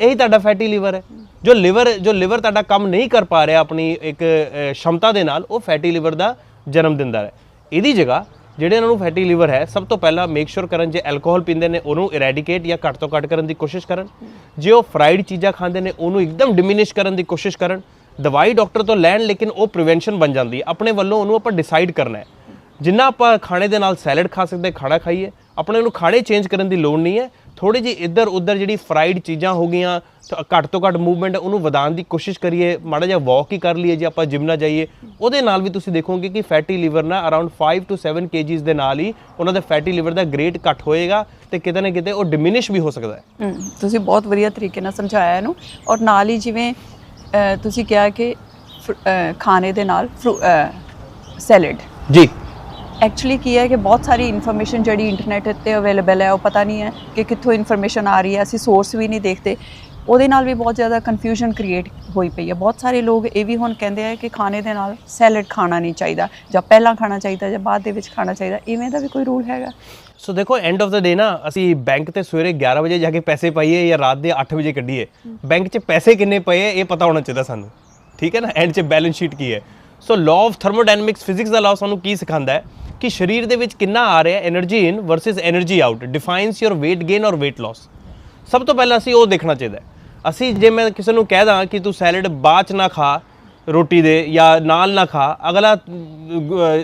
ਇਹੀ ਤੁਹਾਡਾ ਫੈਟੀ ਲੀਵਰ ਹੈ। ਜੋ ਲਿਵਰ ਜੋ ਲਿਵਰ ਤੁਹਾਡਾ ਕੰਮ ਨਹੀਂ ਕਰ ਪਾ ਰਿਹਾ ਆਪਣੀ ਇੱਕ ਅ, ਸ਼ਮਤਾ ਦੇ ਨਾਲ ਉਹ ਫੈਟੀ ਲਿਵਰ ਦਾ ਜਨਮ ਦਿੰਦਾ ਹੈ। ਇਹਦੀ ਜਗ੍ਹਾ ਜਿਹੜੇ ਇਹਨਾਂ ਨੂੰ ਫੈਟੀ ਲਿਵਰ ਹੈ ਸਭ ਤੋਂ ਪਹਿਲਾਂ ਮੇਕ ਸ਼ੋਰ ਕਰਨ ਜੇ ਐਲਕੋਹਲ ਪੀਂਦੇ ਨੇ ਉਹਨੂੰ ਇਰੈਡੀਕੇਟ ਜਾਂ ਘੱਟ ਤੋਂ ਘੱਟ ਕਰਨ ਦੀ ਕੋਸ਼ਿਸ਼ ਕਰਨ। ਜੇ ਉਹ ਫਰਾਈਡ ਚੀਜ਼ਾਂ ਖਾਂਦੇ ਨੇ ਉਹਨੂੰ ਇੱਕਦਮ ਡਿਮਿਨਿਸ਼ ਕਰਨ ਦੀ ਕੋਸ਼ਿਸ਼ ਕਰਨ। ਦਵਾਈ ਡਾਕਟਰ ਤੋਂ ਲੈਣ ਲੇਕਿਨ ਉਹ ਪ੍ਰੀਵੈਂਸ਼ਨ ਬਣ ਜਾਂਦੀ ਹੈ। ਆਪਣੇ ਵੱਲੋਂ ਉਹਨੂੰ ਆਪਾਂ ਡਿਸਾਈਡ ਕਰਨਾ ਹੈ। ਜਿੰਨਾ ਆਪਾਂ ਖਾਣੇ ਦੇ ਨਾਲ ਸੈਲਡ ਖਾ ਸਕਦੇ ਖਾਣਾ ਖਾਈਏ ਆਪਣੇ ਨੂੰ ਖਾਣੇ ਚੇਂਜ ਕਰਨ ਦੀ ਲੋੜ ਨਹੀਂ ਹੈ। ਥੋੜੀ ਜਿਹੀ ਇੱਧਰ ਉੱਧਰ ਜਿਹੜੀ ਫਰਾਈਡ ਚੀਜ਼ਾਂ ਹੋ ਗਈਆਂ ਤਾਂ ਘੱਟ ਤੋਂ ਘੱਟ ਮੂਵਮੈਂਟ ਉਹਨੂੰ ਵਧਾਉਣ ਦੀ ਕੋਸ਼ਿਸ਼ ਕਰੀਏ ਮਾੜਾ ਜਿਹਾ ਵਾਕ ਹੀ ਕਰ ਲਈਏ ਜੇ ਆਪਾਂ ਜਿਮ ਨਾ ਜਾਈਏ। ਉਹਦੇ ਨਾਲ ਵੀ ਤੁਸੀਂ ਦੇਖੋਗੇ ਕਿ ਫੈਟੀ ਲਿਵਰ ਨਾ ਅਰਾਊਂਡ 5 ਟੂ 7 ਕੇਜੀਸ ਦੇ ਨਾਲ ਹੀ ਉਹਨਾਂ ਦਾ ਫੈਟੀ ਲਿਵਰ ਦਾ ਗ੍ਰੇਡ ਘੱਟ ਹੋਏਗਾ ਤੇ ਕਿਤੇ ਨਾ ਕਿਤੇ ਉਹ ਡਿਮਿਨਿਸ਼ ਵੀ ਹੋ ਸਕਦਾ ਹੈ। ਤੁਸੀਂ ਬਹੁਤ ਵਧੀਆ ਤਰੀਕੇ ਨਾਲ ਸਮਝਾਇਆ ਇਹਨੂੰ। ਔਰ ਨਾਲ ਹੀ ਜਿਵੇਂ ਤੁਸੀਂ ਕਿਹਾ ਕਿ ਖਾਣੇ ਦੇ ਨਾਲ ਸੈਲਡ ਜੀ। ਐਕਚੁਅਲੀ ਕੀ ਹੈ ਕਿ ਬਹੁਤ ਸਾਰੀ ਇਨਫੋਰਮੇਸ਼ਨ ਜਿਹੜੀ ਇੰਟਰਨੈਟ ਤੇ ਅਵੇਲੇਬਲ ਹੈ, ਉਹ ਪਤਾ ਨਹੀਂ ਹੈ ਕਿ ਕਿੱਥੋਂ ਇਨਫੋਰਮੇਸ਼ਨ ਆ ਰਹੀ ਹੈ। ਅਸੀਂ ਸੋਰਸ ਵੀ ਨਹੀਂ ਦੇਖਦੇ। ਉਹਦੇ ਨਾਲ ਵੀ ਬਹੁਤ ਜ਼ਿਆਦਾ ਕਨਫਿਊਜ਼ਨ ਕ੍ਰੀਏਟ ਹੋਈ ਪਈ ਹੈ। ਬਹੁਤ ਸਾਰੇ ਲੋਕ ਇਹ ਵੀ ਹੁਣ ਕਹਿੰਦੇ ਆ ਕਿ ਖਾਣੇ ਦੇ ਨਾਲ ਸੈਲਡ ਖਾਣਾ ਨਹੀਂ ਚਾਹੀਦਾ ਜਾਂ ਪਹਿਲਾਂ ਖਾਣਾ ਚਾਹੀਦਾ ਜਾਂ ਬਾਅਦ ਦੇ ਵਿੱਚ ਖਾਣਾ ਚਾਹੀਦਾ। ਇਵੇਂ ਦਾ ਵੀ ਕੋਈ ਰੂਲ ਹੈਗਾ? ਸੋ ਦੇਖੋ ਐਂਡ ਆਫ ਦਾ ਡੇ ਨਾ, ਅਸੀਂ ਬੈਂਕ ਤੇ ਸਵੇਰੇ 11 ਵਜੇ ਜਾ ਕੇ ਪੈਸੇ ਪਾਈਏ ਜਾਂ ਰਾਤ ਦੇ 8 ਵਜੇ ਕੱਢੀਏ। ਬੈਂਕ 'ਚ ਪੈਸੇ ਕਿੰਨੇ ਪਏ ਇਹ ਪਤਾ ਹੋਣਾ ਚਾਹੀਦਾ ਸਾਨੂੰ। ਠੀਕ ਹੈ ਨਾ? ਐਂਡ 'ਚ ਬੈਲੈਂਸ ਸ਼ੀਟ ਕੀ ਹੈ? So law of thermodynamics physics the law ਸਾਨੂੰ ਕੀ ਸਿਖਾਉਂਦਾ ਹੈ? ਕਿ ਸਰੀਰ ਦੇ ਵਿੱਚ ਕਿੰਨਾ ਆ ਰਿਹਾ energy in versus energy out defines your weight gain ਔਰ weight loss. ਸਭ ਤੋਂ ਪਹਿਲਾਂ ਅਸੀਂ ਉਹ ਦੇਖਣਾ ਚਾਹੀਦਾ ਅਸੀਂ ਜੇ ਮੈਂ ਕਿਸੇ ਨੂੰ ਕਹਿ ਦਾਂ ਕਿ ਤੂੰ ਸੈਲਡ ਬਾਅਦ ਚ ਨਾ ਖਾ ਰੋਟੀ ਦੇ ਜਾਂ ਨਾਲ ਨਾ ਖਾ ਅਗਲਾ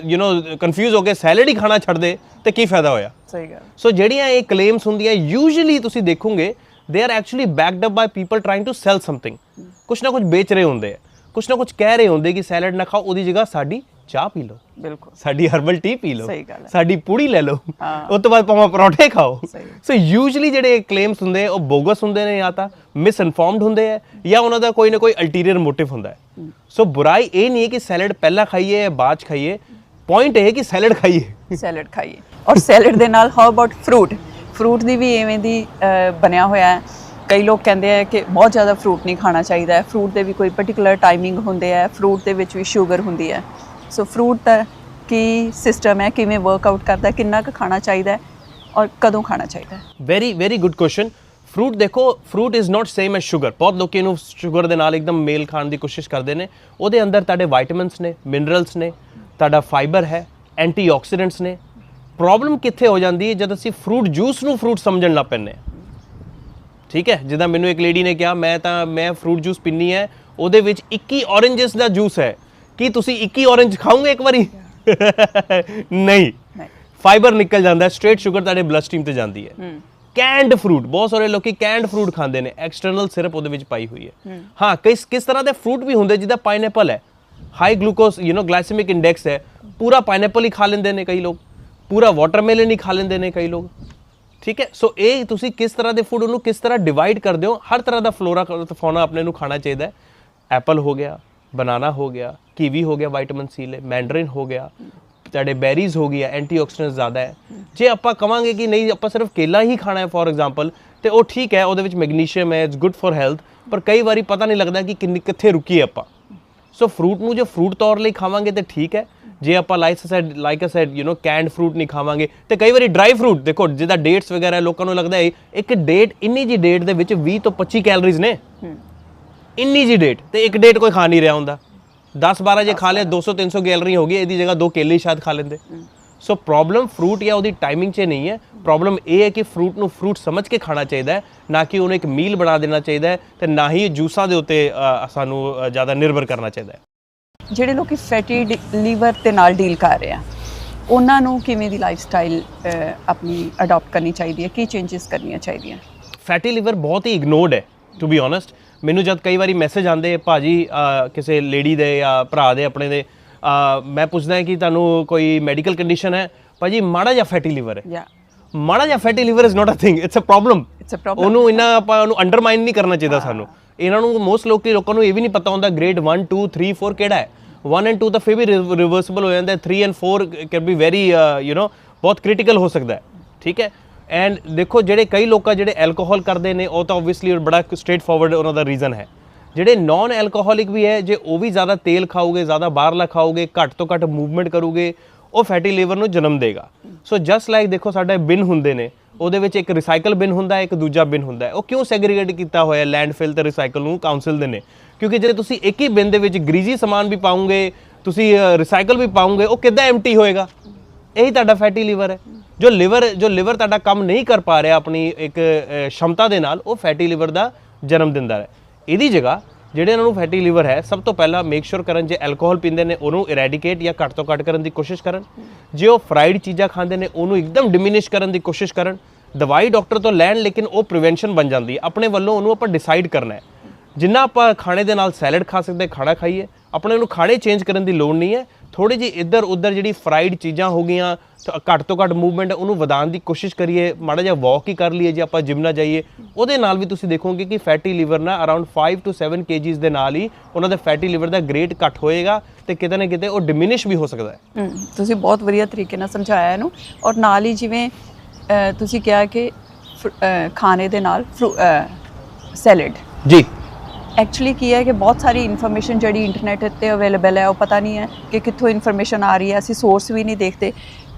ਯੂ نو ਕਨਫਿਊਜ਼ ਹੋ ਕੇ ਸੈਲਡ ਹੀ ਖਾਣਾ ਛੱਡ ਦੇ ਤੇ ਕੀ ਫਾਇਦਾ ਹੋਇਆ? ਸਹੀ ਗੱਲ। ਸੋ ਜਿਹੜੀਆਂ ਇਹ ਕਲੇਮਸ ਹੁੰਦੀਆਂ ਯੂਜੂਲੀ ਤੁਸੀਂ ਦੇਖੋਗੇ they are actually backed up by people trying to sell something ਕੁਛ ਨਾ ਕੁਛ ਵੇਚ ਰਹੇ ਹੁੰਦੇ ਆ। ਕੁਛ ਨਾ ਕੁਛ ਕਹਿ ਰਹੇ ਹੁੰਦੇ ਕਿ ਸੈਲਡ ਨਾ ਖਾਓ ਉਹਦੀ ਜਗ੍ਹਾ ਸਾਡੀ ਚਾਹ ਪੀ ਲਓ। ਬਿਲਕੁਲ। ਸਾਡੀ ਹਰਬਲ ਟੀ ਪੀ ਲਓ। ਸਹੀ ਗੱਲ ਹੈ। ਸਾਡੀ ਪੂੜੀ ਲੈ ਲਓ। ਉਸ ਤੋਂ ਬਾਅਦ ਭਾਵੇਂ ਪਰੌਂਠੇ ਖਾਓ। ਸੋ ਯੂਜੂਅਲੀ ਜਿਹੜੇ ਕਲੇਮਸ ਹੁੰਦੇ ਉਹ ਬੋਗਸ ਹੁੰਦੇ ਨੇ ਜਾਂ ਤਾਂ ਮਿਸ ਇਨਫਾਰਮਡ ਹੁੰਦੇ ਆ ਜਾਂ ਉਹਨਾਂ ਦਾ ਕੋਈ ਨਾ ਕੋਈ ਅਲਟੀਰੀਅਰ ਮੋਟਿਵ ਹੁੰਦਾ ਹੈ। ਸੋ ਬੁਰਾਈ ਇਹ ਨਹੀਂ ਹੈ ਕਿ ਸੈਲਡ ਪਹਿਲਾਂ ਖਾਈਏ ਜਾਂ ਬਾਅਦ ਖਾਈਏ। ਪੁਆਇੰਟ ਇਹ ਹੈ ਕਿ ਸੈਲਡ ਖਾਈਏ। ਸੈਲਡ ਖਾਈਏ। ਔਰ ਸੈਲਡ ਦੇ ਨਾਲ ਹਾਊ ਅਬਾਊਟ ਫਰੂਟ ਫਰੂਟ ਦੀ ਵੀ ਐਵੇਂ ਦੀ ਬਣਿਆ ਹੋਇਆ ਹੈ। ਕਈ ਲੋਕ ਕਹਿੰਦੇ ਆ ਕਿ ਬਹੁਤ ਜ਼ਿਆਦਾ ਫਰੂਟ ਨਹੀਂ ਖਾਣਾ ਚਾਹੀਦਾ ਹੈ। ਫਰੂਟ ਦੇ ਵੀ ਕੋਈ ਪਾਰਟਿਕੂਲਰ ਟਾਈਮਿੰਗ ਹੁੰਦੇ ਆ। ਫਰੂਟ ਦੇ ਵਿੱਚ ਵੀ ਸ਼ੂਗਰ ਹੁੰਦੀ ਹੈ। ਸੋ ਫਰੂਟ ਦਾ ਕੀ ਸਿਸਟਮ ਹੈ? ਕਿਵੇਂ ਵਰਕਆਊਟ ਕਰਦਾ ਕਿੰਨਾ ਕੁ ਖਾਣਾ ਚਾਹੀਦਾ ਔਰ ਕਦੋਂ ਖਾਣਾ ਚਾਹੀਦਾ very very good question fruit ਦੇਖੋ fruit is not same as sugar ਬਹੁਤ ਲੋਕ ਇਹਨੂੰ ਸ਼ੂਗਰ ਦੇ ਨਾਲ ਇੱਕਦਮ ਮੇਲ ਖਾਣ ਦੀ ਕੋਸ਼ਿਸ਼ ਕਰਦੇ ਨੇ। ਉਹਦੇ ਅੰਦਰ ਤੁਹਾਡੇ ਵਿਟਾਮਿਨਸ ਨੇ ਮਿਨਰਲਸ ਨੇ, ਤੁਹਾਡਾ ਫਾਈਬਰ ਹੈ ਐਂਟੀਆਕਸੀਡੈਂਟਸ ਨੇ। ਪ੍ਰੋਬਲਮ ਕਿੱਥੇ ਹੋ ਜਾਂਦੀ ਹੈ? ਜਦ ਅਸੀਂ ਫਰੂਟ ਜੂਸ ਨੂੰ ਫਰੂਟ ਸਮਝਣ ਲੱਗ ਪੈਂਦੇ ਹਾਂ। ਠੀਕ ਹੈ? ਜਿੱਦਾਂ ਮੈਨੂੰ ਇੱਕ ਲੇਡੀ ਨੇ ਕਿਹਾ, ਮੈਂ ਤਾਂ, ਮੈਂ ਫਰੂਟ ਜੂਸ ਪੀਨੀ ਹੈ, ਉਹਦੇ ਵਿੱਚ 21 ਔਰੇਂਜਸ ਦਾ ਜੂਸ ਹੈ। ਕੀ ਤੁਸੀਂ 21 ਔਰੇਂਜ ਖਾਓਗੇ ਇੱਕ ਵਾਰੀ? ਨਹੀਂ। ਫਾਈਬਰ ਨਿਕਲ ਜਾਂਦਾ ਹੈ ਸਟ੍ਰੇਟ ਸ਼ੂਗਰ ਤੁਹਾਡੇ ਬਲੱਡ ਸਟ੍ਰੀਮ ਤੇ ਜਾਂਦੀ ਹੈ। ਕੈਂਡ ਫਰੂਟ ਬਹੁਤ ਸਾਰੇ ਲੋਕੀ ਕੈਂਡ ਫਰੂਟ ਖਾਂਦੇ ਨੇ ਐਕਸਟਰਨਲ ਸਿਰਪ ਉਹਦੇ ਵਿੱਚ ਪਾਈ ਹੋਈ ਹੈ। ਹਾਂ। ਕਿਸ ਕਿਸ ਤਰ੍ਹਾਂ ਦੇ ਫਰੂਟ ਵੀ ਹੁੰਦੇ ਜਿੱਦਾਂ ਪਾਈਨਐਪਲ ਹੈ। High glucose you know glycaemic index ਹੈ। ਪੂਰਾ ਪਾਈਨਐਪਲ ਹੀ ਖਾ ਲੈਂਦੇ ਨੇ ਕਈ ਲੋਕ। ਪੂਰਾ ਵਾਟਰਮੈਲਨ ਹੀ ਖਾ ਲੈਂਦੇ ਨੇ ਕਈ ਲੋਕ। ਠੀਕ ਹੈ? ਸੋ ਇਹ ਤੁਸੀਂ ਕਿਸ ਤਰ੍ਹਾਂ ਦੇ ਫੂਡ ਉਹਨੂੰ ਕਿਸ ਤਰ੍ਹਾਂ ਡਿਵਾਈਡ ਕਰਦੇ ਹੋ? ਹਰ ਤਰ੍ਹਾਂ ਦਾ ਫਲੋਰਾ ਫੌਨਾ ਆਪਣੇ ਨੂੰ ਖਾਣਾ ਚਾਹੀਦਾ ਹੈ। ਐਪਲ ਹੋ ਗਿਆ ਬਨਾਨਾ ਹੋ ਗਿਆ कीवी ਹੋ ਗਿਆ ਵਿਟਾਮਿਨ ਸੀ ਲੈ ਮੈਂਡਰਿਨ ਹੋ ਗਿਆ, ਤੁਹਾਡੇ ਬੈਰੀਜ਼ ਹੋ ਗਈ ਹੈ ਐਂਟੀਆਕਸੀਡੈਂਟਸ ਜ਼ਿਆਦਾ ਹੈ। ਜੇ ਆਪਾਂ ਕਵਾਂਗੇ ਕਿ ਨਹੀਂ, ਆਪਾਂ ਸਿਰਫ ਕੇਲਾ ਹੀ ਖਾਣਾ ਹੈ ਫੋਰ ਐਗਜ਼ਾਮਪਲ ਤੇ ਉਹ ਠੀਕ ਹੈ, ਉਹਦੇ ਵਿੱਚ ਮੈਗਨੀਸ਼ੀਅਮ ਹੈ ਇਟਸ ਗੁੱਡ ਫੋਰ ਹੈਲਥ ਪਰ ਕਈ ਵਾਰੀ ਪਤਾ ਨਹੀਂ ਲੱਗਦਾ ਕਿ ਕਿੰਨੇ, ਕਿੱਥੇ ਰੁਕੀਏ ਆਪਾਂ। ਸੋ ਫਰੂਟ ਨੂੰ ਜੇ ਫਰੂਟ ਤੌਰ ਲਈ ਖਾਵਾਂਗੇ ਤੇ ਠੀਕ ਹੈ, ਜੇ ਆਪਾਂ like said like said you know canned fruit ਨਹੀਂ ਖਾਵਾਂਗੇ, ਤੇ ਕਈ ਵਾਰੀ ਡਰਾਈ ਫਰੂਟ ਦੇਖੋ ਜਿਹਦਾ ਡੇਟਸ ਵਗੈਰਾ ਲੋਕਾਂ ਨੂੰ ਲੱਗਦਾ ਹੈ, ਇੱਕ ਡੇਟ ਇੰਨੀ ਜੀ ਡੇਟ ਦੇ ਵਿੱਚ 20 ਤੋਂ 25 ਕੈਲਰੀਜ਼ ਨੇ। ਇੰਨੀ ਜੀ ਡੇਟ ਤੇ ਇੱਕ ਡੇਟ ਕੋਈ ਖਾ ਨਹੀਂ ਰਿਹਾ ਹੁੰਦਾ। 10 12 ਜੇ ਖਾ ਲਿਆ 200 300 ਕੈਲਰੀ ਹੋ ਗਈ ਇਹਦੀ ਜਗ੍ਹਾ ਦੋ ਕੇਲੇ ਹੀ ਸ਼ਾਇਦ ਖਾ ਲੈਂਦੇ। ਸੋ ਪ੍ਰੋਬਲਮ ਫਰੂਟ ਜਾਂ ਉਹਦੀ ਟਾਈਮਿੰਗ 'ਚ ਨਹੀਂ ਹੈ। ਪ੍ਰੋਬਲਮ ਇਹ ਹੈ ਕਿ ਫਰੂਟ ਨੂੰ ਫਰੂਟ ਸਮਝ ਕੇ ਖਾਣਾ ਚਾਹੀਦਾ ਹੈ ਨਾ ਕਿ ਉਹਨੂੰ ਇੱਕ ਮੀਲ ਬਣਾ ਦੇਣਾ ਚਾਹੀਦਾ ਹੈ ਤੇ ਨਾ ਹੀ ਜੂਸਾਂ ਦੇ ਉੱਤੇ ਅ, ਸਾਨੂੰ ਅ, ਜ਼ਿਆਦਾ ਨਿਰਭਰ ਕਰਨਾ ਚਾਹੀਦਾ ਹੈ। ਜਿਹੜੇ ਲੋਕੀ ਫੈਟੀ ਲੀਵਰ ਦੇ ਨਾਲ ਡੀਲ ਕਰ ਰਹੇ ਆ ਉਹਨਾਂ ਨੂੰ ਕਿਵੇਂ ਦੀ ਲਾਈਫ ਸਟਾਈਲ ਆਪਣੀ ਅਡਾਪਟ ਕਰਨੀ ਚਾਹੀਦੀ ਹੈ? ਕੀ ਚੇਂਜਸ ਕਰਨੀਆਂ ਚਾਹੀਦੀਆਂ? ਫੈਟੀ ਲਿਵਰ ਬਹੁਤ ਹੀ ਇਗਨੋਰਡ ਹੈ ਟੂ ਬੀ ਓਨੈਸਟ ਮੈਨੂੰ ਜਦ ਕਈ ਵਾਰੀ ਮੈਸੇਜ ਆਉਂਦੇ ਭਾਜੀ ਕਿਸੇ ਲੇਡੀ ਦੇ ਜਾਂ ਭਰਾ ਦੇ ਆਪਣੇ ਦੇ ਮੈਂ ਪੁੱਛਦਾ ਕਿ ਤੁਹਾਨੂੰ ਕੋਈ ਮੈਡੀਕਲ ਕੰਡੀਸ਼ਨ ਹੈ? ਭਾਜੀ ਮਾੜਾ ਜਿਹਾ ਫੈਟੀ ਲਿਵਰ ਹੈ। ਯਾ ਮਾੜਾ ਜਿਹਾ fatty liver is not a thing it's a problem it's a problem ਉਹਨੂੰ ਇੰਨਾ ਆਪਾਂ ਉਹਨੂੰ ਅੰਡਰਮਾਈਨ ਨਹੀਂ ਕਰਨਾ ਚਾਹੀਦਾ ਸਾਨੂੰ। ਇਹਨਾਂ ਨੂੰ ਮੋਸਟ ਲੋਕੀ ਲੋਕਾਂ ਨੂੰ ਇਹ ਵੀ ਨਹੀਂ ਪਤਾ ਹੁੰਦਾ ਗ੍ਰੇਡ 1 2 3 4 ਕਿਹੜਾ ਹੈ। 1 ਐਂਡ 2 ਤਾਂ ਫਿਰ ਵੀ ਰਿਵਰਸਿਬਲ ਹੋ ਜਾਂਦਾ ਹੈ 3 and 4 can be very you know ਬਹੁਤ ਕ੍ਰਿਟੀਕਲ ਹੋ ਸਕਦਾ ਹੈ। ਠੀਕ ਹੈ? ਐਂਡ ਦੇਖੋ, ਜਿਹੜੇ ਕਈ ਲੋਕਾਂ ਜਿਹੜੇ ਐਲਕੋਹਲ ਕਰਦੇ ਨੇ, ਉਹ ਤਾਂ ਆਬਵੀਅਸਲੀ ਬੜਾ ਸਟ੍ਰੇਟ ਫਾਰਵਰਡ ਉਹਨਾਂ ਦਾ ਰੀਜ਼ਨ ਹੈ। ਜਿਹੜੇ ਨਾਨ ਐਲਕੋਹਲਿਕ ਵੀ ਹੈ, ਜੇ ਉਹ ਵੀ ਜ਼ਿਆਦਾ ਤੇਲ ਖਾਓਗੇ, ਜ਼ਿਆਦਾ ਬਾਹਰਲਾ ਖਾਓਗੇ, ਘੱਟ ਤੋਂ ਘੱਟ ਮੂਵਮੈਂਟ ਕਰੋਗੇ, ਉਹ ਫੈਟੀ ਲੀਵਰ ਨੂੰ ਜਨਮ ਦੇਗਾ। ਸੋ ਜਸਟ ਲਾਈਕ ਦੇਖੋ, ਸਾਡੇ ਬਿਨ ਹੁੰਦੇ ਨੇ, ਉਹਦੇ ਵਿੱਚ ਇੱਕ ਰਿਸਾਈਕਲ ਬਿਨ ਹੁੰਦਾ ਹੈ ਇੱਕ ਦੂਜਾ ਬਿਨ ਹੁੰਦਾ ਹੈ। ਉਹ ਕਿਉਂ ਸੈਗਰੀਗੇਟ ਕੀਤਾ ਹੋਇਆ ਲੈਂਡਫਿਲ ਤੇ ਰਿਸਾਈਕਲ ਨੂੰ ਕਾਉਂਸਲ ਦੇ ਨੇ। ਕਿਉਂਕਿ ਜੇ ਤੁਸੀਂ ਇੱਕ ਹੀ ਬਿਨ ਦੇ ਵਿੱਚ ਗਰੀਜ਼ੀ ਸਮਾਨ ਵੀ ਪਾਉਂਗੇ, ਤੁਸੀਂ ਰਿਸਾਈਕਲ ਵੀ ਪਾਉਂਗੇ, ਉਹ ਕਿੱਦਾਂ ਐਮਟੀ ਹੋਏਗਾ? ਇਹੀ ਤੁਹਾਡਾ ਫੈਟੀ ਲੀਵਰ ਹੈ। ਜੋ ਲਿਵਰ ਜੋ ਲਿਵਰ ਤੁਹਾਡਾ ਕੰਮ ਨਹੀਂ ਕਰ ਪਾ ਰਿਹਾ ਆਪਣੀ ਇੱਕ ਅ, ਸ਼ਮਤਾ ਦੇ ਨਾਲ ਉਹ ਫੈਟੀ ਲਿਵਰ ਦਾ ਜਨਮ ਦਿੰਦਾ ਹੈ। ਇਹਦੀ ਜਗ੍ਹਾ ਜਿਹੜੇ ਇਹਨਾਂ ਨੂੰ ਫੈਟੀ ਲਿਵਰ ਹੈ ਸਭ ਤੋਂ ਪਹਿਲਾਂ ਮੇਕ ਸ਼ੋਰ ਕਰਨ ਜੇ ਐਲਕੋਹਲ ਪੀਂਦੇ ਨੇ ਉਹਨੂੰ ਇਰੈਡੀਕੇਟ ਜਾਂ ਘੱਟ ਤੋਂ ਘੱਟ ਕਰਨ ਦੀ ਕੋਸ਼ਿਸ਼ ਕਰਨ। ਜੇ ਉਹ ਫਰਾਈਡ ਚੀਜ਼ਾਂ ਖਾਂਦੇ ਨੇ ਉਹਨੂੰ ਇੱਕਦਮ ਡਿਮਿਨਿਸ਼ ਕਰਨ ਦੀ ਕੋਸ਼ਿਸ਼ ਕਰਨ। ਦਵਾਈ ਡਾਕਟਰ ਤੋਂ ਲੈਣ ਲੇਕਿਨ ਉਹ ਪ੍ਰੀਵੈਂਸ਼ਨ ਬਣ ਜਾਂਦੀ ਹੈ। ਆਪਣੇ ਵੱਲੋਂ ਉਹਨੂੰ ਆਪਾਂ ਡਿਸਾਈਡ ਕਰਨਾ ਹੈ। ਜਿੰਨਾ ਆਪਾਂ ਖਾਣੇ ਦੇ ਨਾਲ ਸੈਲਡ ਖਾ ਸਕਦੇ ਖਾਣਾ ਖਾਈਏ ਆਪਣੇ ਨੂੰ ਖਾਣੇ ਚੇਂਜ ਕਰਨ ਦੀ ਲੋੜ ਨਹੀਂ ਹੈ। ਥੋੜੀ ਜਿਹੀ ਇੱਧਰ ਉੱਧਰ ਜਿਹੜੀ ਫਰਾਈਡ ਚੀਜ਼ਾਂ ਹੋ ਗਈਆਂ ਤਾਂ ਘੱਟ ਤੋਂ ਘੱਟ ਮੂਵਮੈਂਟ ਉਹਨੂੰ ਵਧਾਉਣ ਦੀ ਕੋਸ਼ਿਸ਼ ਕਰੀਏ ਮਾੜਾ ਜਿਹਾ ਵਾਕ ਹੀ ਕਰ ਲਈਏ ਜੇ ਆਪਾਂ ਜਿਮ ਨਾ ਜਾਈਏ। ਉਹਦੇ ਨਾਲ ਵੀ ਤੁਸੀਂ ਦੇਖੋਗੇ ਕਿ ਫੈਟੀ ਲਿਵਰ ਨਾ ਅਰਾਊਂਡ 5 ਟੂ 7 ਕੇਜੀਸ ਦੇ ਨਾਲ ਹੀ ਉਹਨਾਂ ਦਾ ਫੈਟੀ ਲਿਵਰ ਦਾ ਗ੍ਰੇਡ ਘੱਟ ਹੋਏਗਾ ਤੇ ਕਿਤੇ ਨਾ ਕਿਤੇ ਉਹ ਡਿਮਿਨਿਸ਼ ਵੀ ਹੋ ਸਕਦਾ ਹੈ। ਤੁਸੀਂ ਬਹੁਤ ਵਧੀਆ ਤਰੀਕੇ ਨਾਲ ਸਮਝਾਇਆ ਇਹਨੂੰ। ਔਰ ਨਾਲ ਹੀ ਜਿਵੇਂ ਤੁਸੀਂ ਕਿਹਾ ਕਿ ਖਾਣੇ ਦੇ ਨਾਲ ਸੈਲਡ ਜੀ। ਐਕਚੁਅਲੀ ਕੀ ਹੈ ਕਿ ਬਹੁਤ ਸਾਰੀ ਇਨਫੋਰਮੇਸ਼ਨ ਜਿਹੜੀ ਇੰਟਰਨੈਟ ਤੇ ਅਵੇਲੇਬਲ ਹੈ, ਉਹ ਪਤਾ ਨਹੀਂ ਹੈ ਕਿ ਕਿੱਥੋਂ ਇਨਫੋਰਮੇਸ਼ਨ ਆ ਰਹੀ ਹੈ। ਅਸੀਂ ਸੋਰਸ ਵੀ ਨਹੀਂ ਦੇਖਦੇ।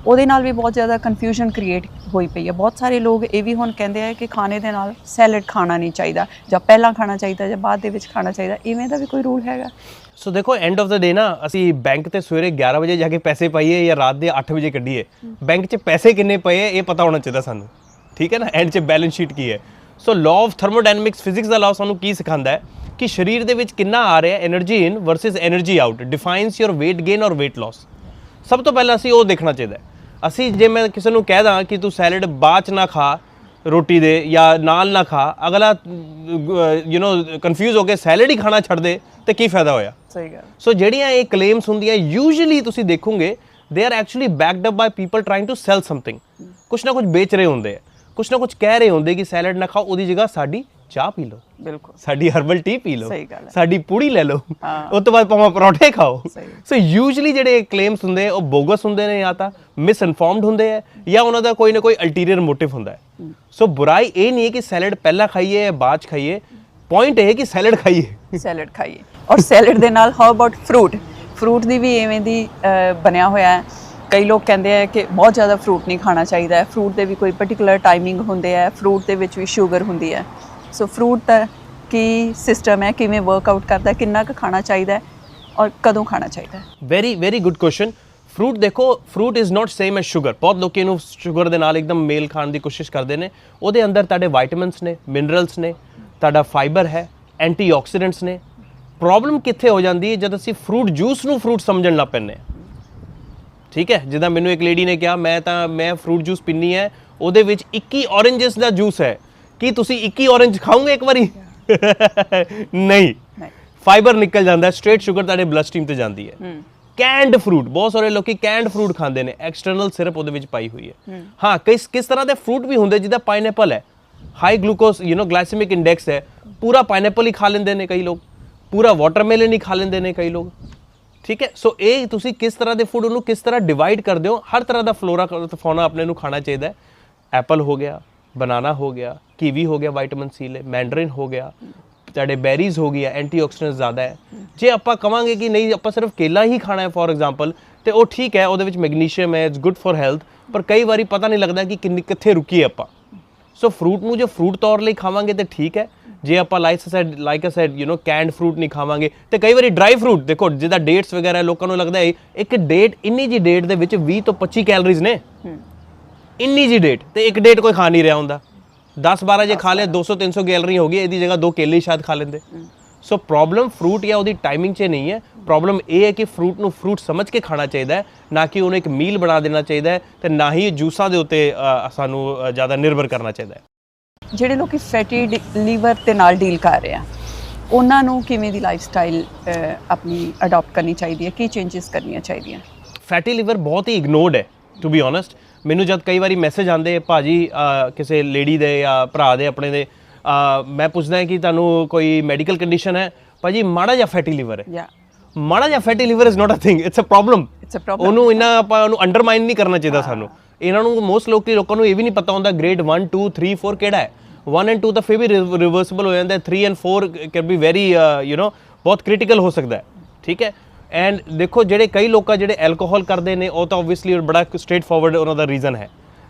ਉਹਦੇ ਨਾਲ ਵੀ ਬਹੁਤ ਜ਼ਿਆਦਾ ਕਨਫਿਊਜ਼ਨ ਕ੍ਰੀਏਟ ਹੋਈ ਪਈ ਹੈ। ਬਹੁਤ ਸਾਰੇ ਲੋਕ ਇਹ ਵੀ ਹੁਣ ਕਹਿੰਦੇ ਆ ਕਿ ਖਾਣੇ ਦੇ ਨਾਲ ਸੈਲਡ ਖਾਣਾ ਨਹੀਂ ਚਾਹੀਦਾ ਜਾਂ ਪਹਿਲਾਂ ਖਾਣਾ ਚਾਹੀਦਾ ਜਾਂ ਬਾਅਦ ਦੇ ਵਿੱਚ ਖਾਣਾ ਚਾਹੀਦਾ। ਇਵੇਂ ਦਾ ਵੀ ਕੋਈ ਰੂਲ ਹੈਗਾ? ਸੋ ਦੇਖੋ ਐਂਡ ਆਫ ਦਾ ਡੇ ਨਾ, ਅਸੀਂ ਬੈਂਕ ਤੇ ਸਵੇਰੇ 11 ਵਜੇ ਜਾ ਕੇ ਪੈਸੇ ਪਾਈਏ ਜਾਂ ਰਾਤ ਦੇ 8 ਵਜੇ ਕੱਢੀਏ। ਬੈਂਕ 'ਚ ਪੈਸੇ ਕਿੰਨੇ ਪਏ ਇਹ ਪਤਾ ਹੋਣਾ ਚਾਹੀਦਾ ਸਾਨੂੰ। ਠੀਕ ਹੈ ਨਾ? ਐਂਡ 'ਚ ਬੈਲੈਂਸ ਸ਼ੀਟ ਕੀ ਹੈ? So law of thermodynamics physics the law ਸਾਨੂੰ ਕੀ ਸਿਖਾਉਂਦਾ ਹੈ? ਕਿ ਸਰੀਰ ਦੇ ਵਿੱਚ ਕਿੰਨਾ ਆ ਰਿਹਾ energy in versus energy out defines your weight gain ਔਰ weight loss ਸਭ ਤੋਂ ਪਹਿਲਾਂ ਅਸੀਂ ਉਹ ਦੇਖਣਾ ਚਾਹੀਦਾ ਅਸੀਂ ਜੇ ਮੈਂ ਕਿਸੇ ਨੂੰ ਕਹਿ ਦਾਂ ਕਿ ਤੂੰ ਸੈਲਡ ਬਾਅਦ ਚ ਨਾ ਖਾ ਰੋਟੀ ਦੇ ਜਾਂ ਨਾਲ ਨਾ ਖਾ ਅਗਲਾ ਯੂ نو ਕਨਫਿਊਜ਼ ਹੋ ਕੇ ਸੈਲਡ ਹੀ ਖਾਣਾ ਛੱਡ ਦੇ ਤੇ ਕੀ ਫਾਇਦਾ ਹੋਇਆ? ਸਹੀ ਗੱਲ। ਸੋ ਜਿਹੜੀਆਂ ਇਹ ਕਲੇਮਸ ਹੁੰਦੀਆਂ ਯੂਜੂਲੀ ਤੁਸੀਂ ਦੇਖੋਗੇ they are actually backed up by people trying to sell something ਕੁਛ ਨਾ ਕੁਛ ਵੇਚ ਰਹੇ ਹੁੰਦੇ ਆ। ਕੁਛ ਨਾ ਕੁਛ ਕਹਿ ਰਹੇ ਹੁੰਦੇ ਕਿ ਸੈਲਡ ਨਾ ਖਾਓ ਉਹਦੀ ਜਗ੍ਹਾ ਸਾਡੀ ਚਾਹ ਪੀ ਲਓ। ਬਿਲਕੁਲ। ਸਾਡੀ ਹਰਬਲ ਟੀ ਪੀ ਲਓ। ਸਹੀ ਗੱਲ ਹੈ। ਸਾਡੀ ਪੂੜੀ ਲੈ ਲਓ। ਉਸ ਤੋਂ ਬਾਅਦ ਭਾਵੇਂ ਪਰੌਂਠੇ ਖਾਓ। ਸੋ ਯੂਜੂਅਲੀ ਜਿਹੜੇ ਕਲੇਮਸ ਹੁੰਦੇ ਉਹ ਬੋਗਸ ਹੁੰਦੇ ਨੇ ਜਾਂ ਤਾਂ ਮਿਸ ਇਨਫਾਰਮਡ ਹੁੰਦੇ ਆ ਜਾਂ ਉਹਨਾਂ ਦਾ ਕੋਈ ਨਾ ਕੋਈ ਅਲਟੀਰੀਅਰ ਮੋਟਿਵ ਹੁੰਦਾ ਹੈ। ਸੋ ਬੁਰਾਈ ਇਹ ਨਹੀਂ ਹੈ ਕਿ ਸੈਲਡ ਪਹਿਲਾਂ ਖਾਈਏ ਜਾਂ ਬਾਅਦ ਖਾਈਏ। ਪੁਆਇੰਟ ਇਹ ਹੈ ਕਿ ਸੈਲਡ ਖਾਈਏ। ਸੈਲਡ ਖਾਈਏ। ਔਰ ਸੈਲਡ ਦੇ ਨਾਲ ਹਾਊ ਅਬਾਊਟ ਫਰੂਟ ਫਰੂਟ ਦੀ ਵੀ ਐਵੇਂ ਦੀ ਬਣਿਆ ਹੋਇਆ ਹੈ। ਕਈ ਲੋਕ ਕਹਿੰਦੇ ਆ ਕਿ ਬਹੁਤ ਜ਼ਿਆਦਾ ਫਰੂਟ ਨਹੀਂ ਖਾਣਾ ਚਾਹੀਦਾ ਹੈ। ਫਰੂਟ ਦੇ ਵੀ ਕੋਈ ਪਾਰਟਿਕੂਲਰ ਟਾਈਮਿੰਗ ਹੁੰਦੇ ਆ। ਫਰੂਟ ਦੇ ਵਿੱਚ ਵੀ ਸ਼ੂਗਰ ਹੁੰਦੀ ਹੈ। ਸੋ ਫਰੂਟ ਦਾ ਕੀ ਸਿਸਟਮ ਹੈ? ਕਿਵੇਂ ਵਰਕਆਊਟ ਕਰਦਾ ਕਿੰਨਾ ਕੁ ਖਾਣਾ ਚਾਹੀਦਾ ਔਰ ਕਦੋਂ ਖਾਣਾ ਚਾਹੀਦਾ very very good question fruit ਦੇਖੋ fruit is not same as sugar ਬਹੁਤ ਲੋਕ ਇਹਨੂੰ ਸ਼ੂਗਰ ਦੇ ਨਾਲ ਇੱਕਦਮ ਮੇਲ ਖਾਣ ਦੀ ਕੋਸ਼ਿਸ਼ ਕਰਦੇ ਨੇ। ਉਹਦੇ ਅੰਦਰ ਤੁਹਾਡੇ ਵਿਟਾਮਿਨਸ ਨੇ ਮਿਨਰਲਸ ਨੇ, ਤੁਹਾਡਾ ਫਾਈਬਰ ਹੈ ਐਂਟੀਆਕਸੀਡੈਂਟਸ ਨੇ। ਪ੍ਰੋਬਲਮ ਕਿੱਥੇ ਹੋ ਜਾਂਦੀ ਹੈ? ਜਦ ਅਸੀਂ ਫਰੂਟ ਜੂਸ ਨੂੰ ਫਰੂਟ ਸਮਝਣ ਲੱਗ ਪੈਂਦੇ ਹਾਂ। ਠੀਕ ਹੈ? ਜਿੱਦਾਂ ਮੈਨੂੰ ਇੱਕ ਲੇਡੀ ਨੇ ਕਿਹਾ, ਮੈਂ ਤਾਂ, ਮੈਂ ਫਰੂਟ ਜੂਸ ਪੀਨੀ ਹੈ, ਉਹਦੇ ਵਿੱਚ 21 ਔਰੇਂਜਸ ਦਾ ਜੂਸ ਹੈ। ਕੀ ਤੁਸੀਂ 21 ਔਰੇਂਜ ਖਾਓਗੇ ਇੱਕ ਵਾਰੀ? ਨਹੀਂ। ਫਾਈਬਰ ਨਿਕਲ ਜਾਂਦਾ ਹੈ ਸਟ੍ਰੇਟ ਸ਼ੂਗਰ ਤੁਹਾਡੇ ਬਲੱਡ ਸਟ੍ਰੀਮ ਤੇ ਜਾਂਦੀ ਹੈ। ਕੈਂਡ ਫਰੂਟ ਬਹੁਤ ਸਾਰੇ ਲੋਕੀ ਕੈਂਡ ਫਰੂਟ ਖਾਂਦੇ ਨੇ ਐਕਸਟਰਨਲ ਸਿਰਪ ਉਹਦੇ ਵਿੱਚ ਪਾਈ ਹੋਈ ਹੈ। ਹਾਂ। ਕਿਸ ਕਿਸ ਤਰ੍ਹਾਂ ਦੇ ਫਰੂਟ ਵੀ ਹੁੰਦੇ ਜਿੱਦਾਂ ਪਾਈਨਐਪਲ ਹੈ। High glucose you know glycaemic index ਹੈ। ਪੂਰਾ ਪਾਈਨਐਪਲ ਹੀ ਖਾ ਲੈਂਦੇ ਨੇ ਕਈ ਲੋਕ। ਪੂਰਾ ਵਾਟਰਮੈਲਨ ਹੀ ਖਾ ਲੈਂਦੇ ਨੇ ਕਈ ਲੋਕ। ਠੀਕ ਹੈ ਸੋ ਇਹ ਤੁਸੀਂ ਕਿਸ ਤਰ੍ਹਾਂ ਦੇ ਫੂਡ ਉਹਨੂੰ ਕਿਸ ਤਰ੍ਹਾਂ ਡਿਵਾਈਡ ਕਰਦੇ ਹੋ? ਹਰ ਤਰ੍ਹਾਂ ਦਾ ਫਲੋਰਾ ਫੌਨਾ ਆਪਣੇ ਨੂੰ ਖਾਣਾ ਚਾਹੀਦਾ ਹੈ। ਐਪਲ ਹੋ ਗਿਆ ਬਨਾਨਾ ਹੋ ਗਿਆ कीवी ਹੋ ਗਿਆ ਵਿਟਾਮਿਨ ਸੀ ਲੈ ਮੈਂਡਰਿਨ ਹੋ ਗਿਆ ਤੁਹਾਡੇ ਬੈਰੀਜ਼ ਹੋ ਗਿਆ ਐਂਟੀਆਕਸੀਡੈਂਟਸ ਜ਼ਿਆਦਾ ਹੈ। ਜੇ ਆਪਾਂ ਕਵਾਂਗੇ ਕਿ ਨਹੀਂ ਆਪਾਂ ਸਿਰਫ ਕੇਲਾ ਹੀ ਖਾਣਾ ਹੈ ਫੋਰ ਐਗਜ਼ਾਮਪਲ ਤੇ ਉਹ ਠੀਕ ਹੈ ਉਹਦੇ ਵਿੱਚ ਮੈਗਨੀਸ਼ੀਅਮ ਹੈ ਇਟਸ ਗੁੱਡ ਫੋਰ ਹੈਲਥ ਪਰ ਕਈ ਵਾਰੀ ਪਤਾ ਨਹੀਂ ਲੱਗਦਾ ਕਿ ਕਿੰਨੇ ਕਿੱਥੇ ਰੁਕੀਏ ਆਪਾਂ। ਸੋ ਫਰੂਟ ਨੂੰ ਜੇ ਫਰੂਟ ਤੌਰ ਲਈ ਖਾਵਾਂਗੇ ਤੇ ਠੀਕ ਹੈ ਜੇ ਆਪਾਂ like said like said you know canned fruit ਨਹੀਂ ਖਾਵਾਂਗੇ ਤੇ ਕਈ ਵਾਰੀ ਡਰਾਈ ਫਰੂਟ ਦੇਖੋ ਜਿਹਦਾ ਡੇਟਸ ਵਗੈਰਾ ਲੋਕਾਂ ਨੂੰ ਲੱਗਦਾ ਹੈ ਇੱਕ ਡੇਟ ਇੰਨੀ ਜੀ ਡੇਟ ਦੇ ਵਿੱਚ 20 ਤੋਂ 25 ਕੈਲਰੀਜ਼ ਨੇ। ਇੰਨੀ ਜੀ ਡੇਟ ਤੇ ਇੱਕ ਡੇਟ ਕੋਈ ਖਾ ਨਹੀਂ ਰਿਹਾ ਹੁੰਦਾ। 10 12 ਜੇ ਖਾ ਲਿਆ 200 300 ਕੈਲਰੀ ਹੋ ਗਈ ਇਹਦੀ ਜਗ੍ਹਾ ਦੋ ਕੇਲੇ ਹੀ ਸ਼ਾਇਦ ਖਾ ਲੈਂਦੇ ਸੋ ਪ੍ਰੋਬਲਮ ਫਰੂਟ ਜਾਂ ਉਹਦੀ ਟਾਈਮਿੰਗ 'ਚ ਨਹੀਂ ਹੈ ਪ੍ਰੋਬਲਮ ਇਹ ਹੈ ਕਿ ਫਰੂਟ ਨੂੰ ਫਰੂਟ ਸਮਝ ਕੇ ਖਾਣਾ ਚਾਹੀਦਾ ਹੈ ਨਾ ਕਿ ਉਹਨੂੰ ਇੱਕ ਮੀਲ ਬਣਾ ਦੇਣਾ ਚਾਹੀਦਾ ਹੈ ਤੇ ਨਾ ਹੀ ਜੂਸਾਂ ਦੇ ਉੱਤੇ ਅ, ਸਾਨੂੰ ਅ, ਜ਼ਿਆਦਾ ਨਿਰਭਰ ਕਰਨਾ ਚਾਹੀਦਾ ਹੈ ਜਿਹੜੇ ਲੋਕੀ ਫੈਟੀ ਲੀਵਰ ਦੇ ਨਾਲ ਡੀਲ ਕਰ ਰਹੇ ਆ ਉਹਨਾਂ ਨੂੰ ਕਿਵੇਂ ਦੀ ਲਾਈਫ ਸਟਾਈਲ ਆਪਣੀ ਅਡਾਪਟ ਕਰਨੀ ਚਾਹੀਦੀ ਹੈ ਕੀ ਚੇਂਜਸ ਕਰਨੀਆਂ ਚਾਹੀਦੀਆਂ ਫੈਟੀ ਲਿਵਰ ਬਹੁਤ ਹੀ ਇਗਨੋਰਡ ਹੈ ਟੂ ਬੀ ਓਨੈਸਟ ਮੈਨੂੰ ਜਦ ਕਈ ਵਾਰੀ ਮੈਸੇਜ ਆਉਂਦੇ ਭਾਜੀ ਕਿਸੇ ਲੇਡੀ ਦੇ ਜਾਂ ਭਰਾ ਦੇ ਆਪਣੇ ਦੇ ਮੈਂ ਪੁੱਛਦਾ ਕਿ ਤੁਹਾਨੂੰ ਕੋਈ ਮੈਡੀਕਲ ਕੰਡੀਸ਼ਨ ਹੈ? ਭਾਜੀ ਮਾੜਾ ਜਿਹਾ ਫੈਟੀ ਲਿਵਰ ਹੈ। ਯਾ ਮਾੜਾ ਜਿਹਾ fatty liver is not a thing it's a problem it's a problem ਉਹਨੂੰ ਇੰਨਾ ਆਪਾਂ ਉਹਨੂੰ ਅੰਡਰਮਾਈਨ ਨਹੀਂ ਕਰਨਾ ਚਾਹੀਦਾ ਸਾਨੂੰ। ਇਹਨਾਂ ਨੂੰ ਮੋਸਟ ਲੋਕਲੀ ਲੋਕਾਂ ਨੂੰ ਇਹ ਵੀ ਨਹੀਂ ਪਤਾ ਹੁੰਦਾ ਗ੍ਰੇਡ 1 2 3 4 ਕਿਹੜਾ ਹੈ। 1 ਐਂਡ 2 ਤਾਂ ਫਿਰ ਵੀ ਰਿਵਰਸਿਬਲ ਹੋ ਜਾਂਦਾ ਹੈ 3 and 4 can be very you know ਬਹੁਤ ਕ੍ਰਿਟੀਕਲ ਹੋ ਸਕਦਾ ਹੈ। ਠੀਕ ਹੈ? ਐਂਡ ਦੇਖੋ, ਜਿਹੜੇ ਕਈ ਲੋਕਾਂ ਜਿਹੜੇ ਐਲਕੋਹਲ ਕਰਦੇ ਨੇ, ਉਹ ਤਾਂ ਆਬਵੀਅਸਲੀ ਬੜਾ ਸਟ੍ਰੇਟ ਫਾਰਵਰਡ ਉਹਨਾਂ ਦਾ ਰੀਜ਼ਨ ਹੈ।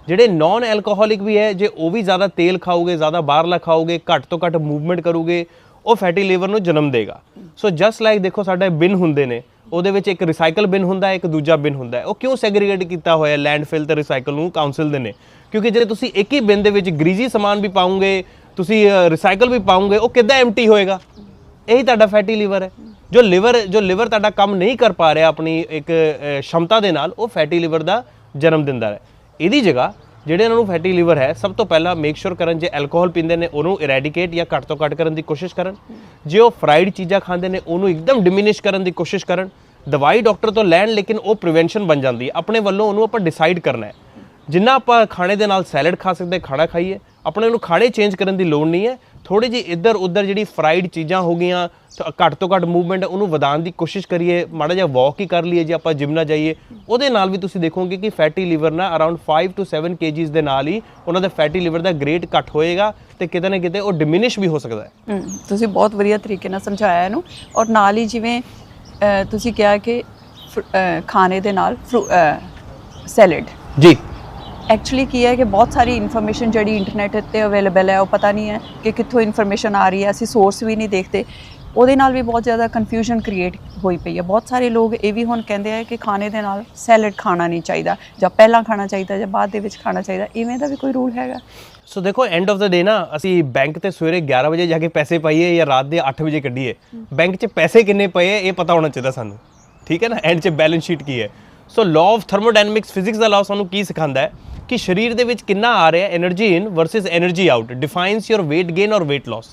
ਜਿਹੜੇ ਨਾਨ ਐਲਕੋਹਲਿਕ ਵੀ ਹੈ, ਜੇ ਉਹ ਵੀ ਜ਼ਿਆਦਾ ਤੇਲ ਖਾਓਗੇ, ਜ਼ਿਆਦਾ ਬਾਹਰਲਾ ਖਾਓਗੇ, ਘੱਟ ਤੋਂ ਘੱਟ ਮੂਵਮੈਂਟ ਕਰੋਗੇ, ਉਹ ਫੈਟੀ ਲੀਵਰ ਨੂੰ ਜਨਮ ਦੇਗਾ। ਸੋ ਜਸਟ ਲਾਈਕ ਦੇਖੋ, ਸਾਡੇ ਬਿਨ ਹੁੰਦੇ ਨੇ, ਉਹਦੇ ਵਿੱਚ ਇੱਕ ਰਿਸਾਈਕਲ ਬਿਨ ਹੁੰਦਾ ਹੈ ਇੱਕ ਦੂਜਾ ਬਿਨ ਹੁੰਦਾ ਹੈ। ਉਹ ਕਿਉਂ ਸੈਗਰੀਗੇਟ ਕੀਤਾ ਹੋਇਆ ਲੈਂਡਫਿਲ ਤੇ ਰਿਸਾਈਕਲ ਨੂੰ ਕਾਉਂਸਲ ਦੇ ਨੇ। ਕਿਉਂਕਿ ਜੇ ਤੁਸੀਂ ਇੱਕ ਹੀ ਬਿਨ ਦੇ ਵਿੱਚ ਗਰੀਜ਼ੀ ਸਮਾਨ ਵੀ ਪਾਉਂਗੇ, ਤੁਸੀਂ ਰਿਸਾਈਕਲ ਵੀ ਪਾਉਂਗੇ, ਉਹ ਕਿੱਦਾਂ ਐਮਟੀ ਹੋਏਗਾ? ਇਹੀ ਤੁਹਾਡਾ ਫੈਟੀ ਲੀਵਰ ਹੈ। ਜੋ ਲਿਵਰ ਜੋ ਲਿਵਰ ਤੁਹਾਡਾ ਕੰਮ ਨਹੀਂ ਕਰ ਪਾ ਰਿਹਾ ਆਪਣੀ ਇੱਕ ਅ, ਸ਼ਮਤਾ ਦੇ ਨਾਲ ਉਹ ਫੈਟੀ ਲਿਵਰ ਦਾ ਜਨਮ ਦਿੰਦਾ ਹੈ। ਇਹਦੀ ਜਗ੍ਹਾ ਜਿਹੜੇ ਇਹਨਾਂ ਨੂੰ ਫੈਟੀ ਲਿਵਰ ਹੈ ਸਭ ਤੋਂ ਪਹਿਲਾਂ ਮੇਕ ਸ਼ੋਰ ਕਰਨ ਜੇ ਐਲਕੋਹਲ ਪੀਂਦੇ ਨੇ ਉਹਨੂੰ ਇਰੈਡੀਕੇਟ ਜਾਂ ਘੱਟ ਤੋਂ ਘੱਟ ਕਰਨ ਦੀ ਕੋਸ਼ਿਸ਼ ਕਰਨ। ਜੇ ਉਹ ਫਰਾਈਡ ਚੀਜ਼ਾਂ ਖਾਂਦੇ ਨੇ ਉਹਨੂੰ ਇੱਕਦਮ ਡਿਮਿਨਿਸ਼ ਕਰਨ ਦੀ ਕੋਸ਼ਿਸ਼ ਕਰਨ। ਦਵਾਈ ਡਾਕਟਰ ਤੋਂ ਲੈਣ ਲੇਕਿਨ ਉਹ ਪ੍ਰੀਵੈਂਸ਼ਨ ਬਣ ਜਾਂਦੀ ਹੈ। ਆਪਣੇ ਵੱਲੋਂ ਉਹਨੂੰ ਆਪਾਂ ਡਿਸਾਈਡ ਕਰਨਾ ਹੈ। ਜਿੰਨਾ ਆਪਾਂ ਖਾਣੇ ਦੇ ਨਾਲ ਸੈਲਡ ਖਾ ਸਕਦੇ ਖਾਣਾ ਖਾਈਏ ਆਪਣੇ ਨੂੰ ਖਾਣੇ ਚੇਂਜ ਕਰਨ ਦੀ ਲੋੜ ਨਹੀਂ ਹੈ। ਥੋੜੀ ਜਿਹੀ ਇੱਧਰ ਉੱਧਰ ਜਿਹੜੀ ਫਰਾਈਡ ਚੀਜ਼ਾਂ ਹੋ ਗਈਆਂ ਤਾਂ ਘੱਟ ਤੋਂ ਘੱਟ ਮੂਵਮੈਂਟ ਉਹਨੂੰ ਵਧਾਉਣ ਦੀ ਕੋਸ਼ਿਸ਼ ਕਰੀਏ ਮਾੜਾ ਜਿਹਾ ਵਾਕ ਹੀ ਕਰ ਲਈਏ ਜੇ ਆਪਾਂ ਜਿਮ ਨਾ ਜਾਈਏ। ਉਹਦੇ ਨਾਲ ਵੀ ਤੁਸੀਂ ਦੇਖੋਗੇ ਕਿ ਫੈਟੀ ਲਿਵਰ ਨਾ ਅਰਾਊਂਡ 5 ਟੂ 7 ਕੇਜੀਸ ਦੇ ਨਾਲ ਹੀ ਉਹਨਾਂ ਦਾ ਫੈਟੀ ਲਿਵਰ ਦਾ ਗ੍ਰੇਡ ਘੱਟ ਹੋਏਗਾ ਤੇ ਕਿਤੇ ਨਾ ਕਿਤੇ ਉਹ ਡਿਮਿਨਿਸ਼ ਵੀ ਹੋ ਸਕਦਾ ਹੈ। ਤੁਸੀਂ ਬਹੁਤ ਵਧੀਆ ਤਰੀਕੇ ਨਾਲ ਸਮਝਾਇਆ ਇਹਨੂੰ। ਔਰ ਨਾਲ ਹੀ ਜਿਵੇਂ ਤੁਸੀਂ ਕਿਹਾ ਕਿ ਖਾਣੇ ਦੇ ਨਾਲ ਸੈਲਡ ਜੀ। ਐਕਚੁਅਲੀ ਕੀ ਹੈ ਕਿ ਬਹੁਤ ਸਾਰੀ ਇਨਫੋਰਮੇਸ਼ਨ ਜਿਹੜੀ ਇੰਟਰਨੈਟ ਤੇ ਅਵੇਲੇਬਲ ਹੈ, ਉਹ ਪਤਾ ਨਹੀਂ ਹੈ ਕਿ ਕਿੱਥੋਂ ਇਨਫੋਰਮੇਸ਼ਨ ਆ ਰਹੀ ਹੈ। ਅਸੀਂ ਸੋਰਸ ਵੀ ਨਹੀਂ ਦੇਖਦੇ। ਉਹਦੇ ਨਾਲ ਵੀ ਬਹੁਤ ਜ਼ਿਆਦਾ ਕਨਫਿਊਜ਼ਨ ਕ੍ਰੀਏਟ ਹੋਈ ਪਈ ਹੈ। ਬਹੁਤ ਸਾਰੇ ਲੋਕ ਇਹ ਵੀ ਹੁਣ ਕਹਿੰਦੇ ਆ ਕਿ ਖਾਣੇ ਦੇ ਨਾਲ ਸੈਲਡ ਖਾਣਾ ਨਹੀਂ ਚਾਹੀਦਾ ਜਾਂ ਪਹਿਲਾਂ ਖਾਣਾ ਚਾਹੀਦਾ ਜਾਂ ਬਾਅਦ ਦੇ ਵਿੱਚ ਖਾਣਾ ਚਾਹੀਦਾ। ਇਵੇਂ ਦਾ ਵੀ ਕੋਈ ਰੂਲ ਹੈਗਾ? ਸੋ ਦੇਖੋ ਐਂਡ ਆਫ ਦਾ ਡੇ ਨਾ, ਅਸੀਂ ਬੈਂਕ ਤੇ ਸਵੇਰੇ 11 ਵਜੇ ਜਾ ਕੇ ਪੈਸੇ ਪਾਈਏ ਜਾਂ ਰਾਤ ਦੇ 8 ਵਜੇ ਕੱਢੀਏ। ਬੈਂਕ 'ਚ ਪੈਸੇ ਕਿੰਨੇ ਪਏ ਇਹ ਪਤਾ ਹੋਣਾ ਚਾਹੀਦਾ ਸਾਨੂੰ। ਠੀਕ ਹੈ ਨਾ? ਐਂਡ 'ਚ ਬੈਲੈਂਸ ਸ਼ੀਟ ਕੀ ਹੈ? So law of thermodynamics physics the law ਸਾਨੂੰ ਕੀ ਸਿਖਾਉਂਦਾ ਹੈ? ਕਿ ਸਰੀਰ ਦੇ ਵਿੱਚ ਕਿੰਨਾ ਆ ਰਿਹਾ energy in versus energy out defines your weight gain ਔਰ weight loss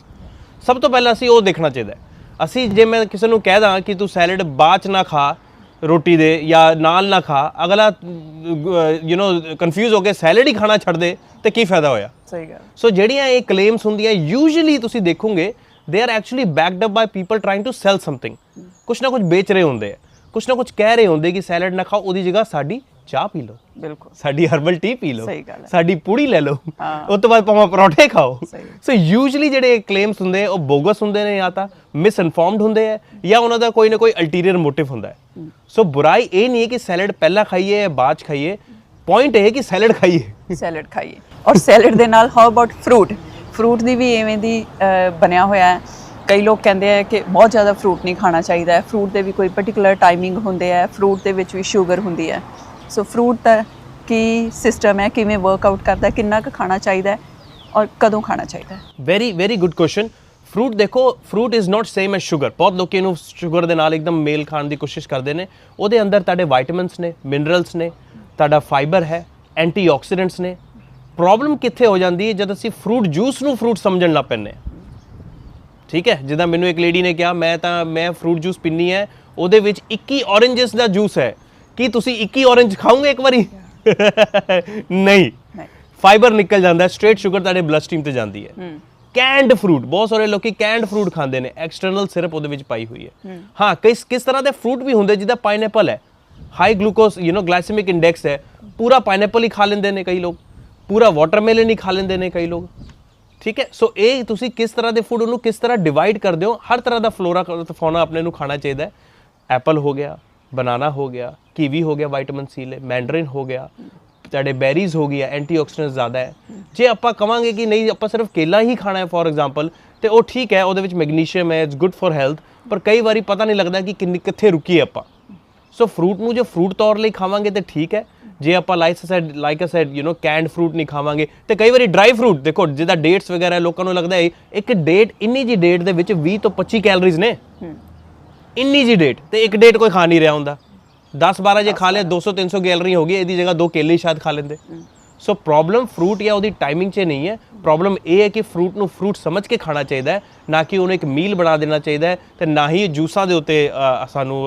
ਸਭ ਤੋਂ ਪਹਿਲਾਂ ਅਸੀਂ ਉਹ ਦੇਖਣਾ ਚਾਹੀਦਾ ਅਸੀਂ ਜੇ ਮੈਂ ਕਿਸੇ ਨੂੰ ਕਹਿ ਦਾਂ ਕਿ ਤੂੰ ਸੈਲਡ ਬਾਅਦ ਚ ਨਾ ਖਾ ਰੋਟੀ ਦੇ ਜਾਂ ਨਾਲ ਨਾ ਖਾ ਅਗਲਾ ਯੂ نو ਕਨਫਿਊਜ਼ ਹੋ ਕੇ ਸੈਲਡ ਹੀ ਖਾਣਾ ਛੱਡ ਦੇ ਤੇ ਕੀ ਫਾਇਦਾ ਹੋਇਆ? ਸਹੀ ਗੱਲ। ਸੋ ਜਿਹੜੀਆਂ ਇਹ ਕਲੇਮਸ ਹੁੰਦੀਆਂ ਯੂਜੂਲੀ ਤੁਸੀਂ ਦੇਖੋਗੇ they are actually backed up by people trying to sell something ਕੁਛ ਨਾ ਕੁਛ ਵੇਚ ਰਹੇ ਹੁੰਦੇ ਆ। ਕੁਛ ਨਾ ਕੁਛ ਕਹਿ ਰਹੇ ਹੁੰਦੇ ਕਿ ਸੈਲਡ ਨਾ ਖਾਓ ਉਹਦੀ ਜਗ੍ਹਾ ਸਾਡੀ ਚਾਹ ਪੀ ਲਓ। ਬਿਲਕੁਲ। ਸਾਡੀ ਹਰਬਲ ਟੀ ਪੀ ਲਓ। ਸਹੀ ਗੱਲ ਹੈ। ਸਾਡੀ ਪੂੜੀ ਲੈ ਲਓ। ਉਸ ਤੋਂ ਬਾਅਦ ਭਾਵੇਂ ਪਰੌਂਠੇ ਖਾਓ। ਸੋ ਯੂਜੂਅਲੀ ਜਿਹੜੇ ਕਲੇਮਸ ਹੁੰਦੇ ਉਹ ਬੋਗਸ ਹੁੰਦੇ ਨੇ ਜਾਂ ਤਾਂ ਮਿਸ ਇਨਫਾਰਮਡ ਹੁੰਦੇ ਆ ਜਾਂ ਉਹਨਾਂ ਦਾ ਕੋਈ ਨਾ ਕੋਈ ਅਲਟੀਰੀਅਰ ਮੋਟਿਵ ਹੁੰਦਾ ਹੈ। ਸੋ ਬੁਰਾਈ ਇਹ ਨਹੀਂ ਹੈ ਕਿ ਸੈਲਡ ਪਹਿਲਾਂ ਖਾਈਏ ਜਾਂ ਬਾਅਦ ਖਾਈਏ। ਪੁਆਇੰਟ ਇਹ ਹੈ ਕਿ ਸੈਲਡ ਖਾਈਏ। ਸੈਲਡ ਖਾਈਏ। ਔਰ ਸੈਲਡ ਦੇ ਨਾਲ ਹਾਊ ਅਬਾਊਟ ਫਰੂਟ ਫਰੂਟ ਦੀ ਵੀ ਐਵੇਂ ਦੀ ਬਣਿਆ ਹੋਇਆ ਹੈ। ਕਈ ਲੋਕ ਕਹਿੰਦੇ ਆ ਕਿ ਬਹੁਤ ਜ਼ਿਆਦਾ ਫਰੂਟ ਨਹੀਂ ਖਾਣਾ ਚਾਹੀਦਾ ਹੈ। ਫਰੂਟ ਦੇ ਵੀ ਕੋਈ ਪਾਰਟਿਕੂਲਰ ਟਾਈਮਿੰਗ ਹੁੰਦੇ ਆ। ਫਰੂਟ ਦੇ ਵਿੱਚ ਵੀ ਸ਼ੂਗਰ ਹੁੰਦੀ ਹੈ। ਸੋ ਫਰੂਟ ਦਾ ਕੀ ਸਿਸਟਮ ਹੈ? ਕਿਵੇਂ ਵਰਕਆਊਟ ਕਰਦਾ ਕਿੰਨਾ ਕੁ ਖਾਣਾ ਚਾਹੀਦਾ ਔਰ ਕਦੋਂ ਖਾਣਾ ਚਾਹੀਦਾ very very good question fruit ਦੇਖੋ fruit is not same as sugar ਬਹੁਤ ਲੋਕ ਇਹਨੂੰ ਸ਼ੂਗਰ ਦੇ ਨਾਲ ਇੱਕਦਮ ਮੇਲ ਖਾਣ ਦੀ ਕੋਸ਼ਿਸ਼ ਕਰਦੇ ਨੇ। ਉਹਦੇ ਅੰਦਰ ਤੁਹਾਡੇ ਵਿਟਾਮਿਨਸ ਨੇ ਮਿਨਰਲਸ ਨੇ, ਤੁਹਾਡਾ ਫਾਈਬਰ ਹੈ ਐਂਟੀਆਕਸੀਡੈਂਟਸ ਨੇ। ਪ੍ਰੋਬਲਮ ਕਿੱਥੇ ਹੋ ਜਾਂਦੀ ਹੈ? ਜਦ ਅਸੀਂ ਫਰੂਟ ਜੂਸ ਨੂੰ ਫਰੂਟ ਸਮਝਣ ਲੱਗ ਪੈਂਦੇ ਹਾਂ। ਠੀਕ ਹੈ? ਜਿੱਦਾਂ ਮੈਨੂੰ ਇੱਕ ਲੇਡੀ ਨੇ ਕਿਹਾ, ਮੈਂ ਤਾਂ, ਮੈਂ ਫਰੂਟ ਜੂਸ ਪੀਨੀ ਹੈ, ਉਹਦੇ ਵਿੱਚ 21 ਔਰੇਂਜਸ ਦਾ ਜੂਸ ਹੈ। ਕੀ ਤੁਸੀਂ 21 ਔਰੇਂਜ ਖਾਓਗੇ ਇੱਕ ਵਾਰੀ? ਨਹੀਂ। ਫਾਈਬਰ ਨਿਕਲ ਜਾਂਦਾ ਹੈ ਸਟ੍ਰੇਟ ਸ਼ੂਗਰ ਤੁਹਾਡੇ ਬਲੱਡ ਸਟ੍ਰੀਮ ਤੇ ਜਾਂਦੀ ਹੈ। ਕੈਂਡ ਫਰੂਟ ਬਹੁਤ ਸਾਰੇ ਲੋਕੀ ਕੈਂਡ ਫਰੂਟ ਖਾਂਦੇ ਨੇ ਐਕਸਟਰਨਲ ਸਿਰਪ ਉਹਦੇ ਵਿੱਚ ਪਾਈ ਹੋਈ ਹੈ। ਹਾਂ। ਕਿਸ ਕਿਸ ਤਰ੍ਹਾਂ ਦੇ ਫਰੂਟ ਵੀ ਹੁੰਦੇ ਜਿੱਦਾਂ ਪਾਈਨਐਪਲ ਹੈ। High glucose you know glycaemic index ਹੈ। ਪੂਰਾ ਪਾਈਨਐਪਲ ਹੀ ਖਾ ਲੈਂਦੇ ਨੇ ਕਈ ਲੋਕ। ਪੂਰਾ ਵਾਟਰਮੈਲਨ ਹੀ ਖਾ ਲੈਂਦੇ ਨੇ ਕਈ ਲੋਕ। ਠੀਕ ਹੈ ਸੋ ਇਹ ਤੁਸੀਂ ਕਿਸ ਤਰ੍ਹਾਂ ਦੇ ਫੂਡ ਉਹਨੂੰ ਕਿਸ ਤਰ੍ਹਾਂ ਡਿਵਾਈਡ ਕਰਦੇ ਹੋ? ਹਰ ਤਰ੍ਹਾਂ ਦਾ ਫਲੋਰਾ ਫੌਨਾ ਆਪਣੇ ਨੂੰ ਖਾਣਾ ਚਾਹੀਦਾ ਹੈ। ਐਪਲ ਹੋ ਗਿਆ ਬਨਾਨਾ ਹੋ ਗਿਆ कीवी ਹੋ ਗਿਆ विटामिन ਸੀ ले ਮੈਂਡਰਿਨ ਹੋ ਗਿਆ ਤੁਹਾਡੇ ਬੈਰੀਜ਼ ਹੋ ਗਿਆ ਐਂਟੀਆਕਸੀਡੈਂਟਸ ਜ਼ਿਆਦਾ ਹੈ। ਜੇ ਆਪਾਂ ਕਵਾਂਗੇ ਕਿ ਨਹੀਂ ਆਪਾਂ ਸਿਰਫ ਕੇਲਾ ਹੀ ਖਾਣਾ ਹੈ ਫੋਰ ਐਗਜ਼ਾਮਪਲ ਤੇ ਉਹ ਠੀਕ ਹੈ ਉਹਦੇ ਵਿੱਚ ਮੈਗਨੀਸ਼ੀਅਮ ਹੈ ਇਟਸ ਗੁੱਡ ਫੋਰ ਹੈਲਥ ਪਰ ਕਈ ਵਾਰੀ ਪਤਾ ਨਹੀਂ ਲੱਗਦਾ ਕਿ ਕਿੰਨੇ ਕਿੱਥੇ ਰੁਕੀਏ ਆਪਾਂ। ਸੋ ਫਰੂਟ ਨੂੰ ਜੇ ਫਰੂਟ ਤੌਰ ਲਈ ਖਾਵਾਂਗੇ ਤੇ ਠੀਕ ਹੈ ਜੇ ਆਪਾਂ like said like said you know canned fruit ਨਹੀਂ ਖਾਵਾਂਗੇ ਤੇ ਕਈ ਵਾਰੀ ਡਰਾਈ ਫਰੂਟ ਦੇਖੋ ਜਿਹਦਾ ਡੇਟਸ ਵਗੈਰਾ ਲੋਕਾਂ ਨੂੰ ਲੱਗਦਾ ਹੈ ਇੱਕ ਡੇਟ ਇੰਨੀ ਜੀ ਡੇਟ ਦੇ ਵਿੱਚ 20 ਤੋਂ 25 ਕੈਲਰੀਜ਼ ਨੇ। ਇੰਨੀ ਜੀ ਡੇਟ ਤੇ ਇੱਕ ਡੇਟ ਕੋਈ ਖਾ ਨਹੀਂ ਰਿਹਾ ਹੁੰਦਾ। 10 12 ਜੇ ਖਾ ਲਿਆ 200 300 ਕੈਲਰੀ ਹੋ ਗਈ ਇਹਦੀ ਜਗ੍ਹਾ ਦੋ ਕੇਲੇ ਸ਼ਾਇਦ ਖਾ ਲੈਂਦੇ ਸੋ ਪ੍ਰੋਬਲਮ ਫਰੂਟ ਜਾਂ ਉਹਦੀ ਟਾਈਮਿੰਗ 'ਚ ਨਹੀਂ ਹੈ ਪ੍ਰੋਬਲਮ ਇਹ ਹੈ ਕਿ ਫਰੂਟ ਨੂੰ ਫਰੂਟ ਸਮਝ ਕੇ ਖਾਣਾ ਚਾਹੀਦਾ ਹੈ ਨਾ ਕਿ ਉਹਨੂੰ ਇੱਕ ਮੀਲ ਬਣਾ ਦੇਣਾ ਚਾਹੀਦਾ ਹੈ ਤੇ ਨਾ ਹੀ ਜੂਸਾਂ ਦੇ ਉੱਤੇ ਸਾਨੂੰ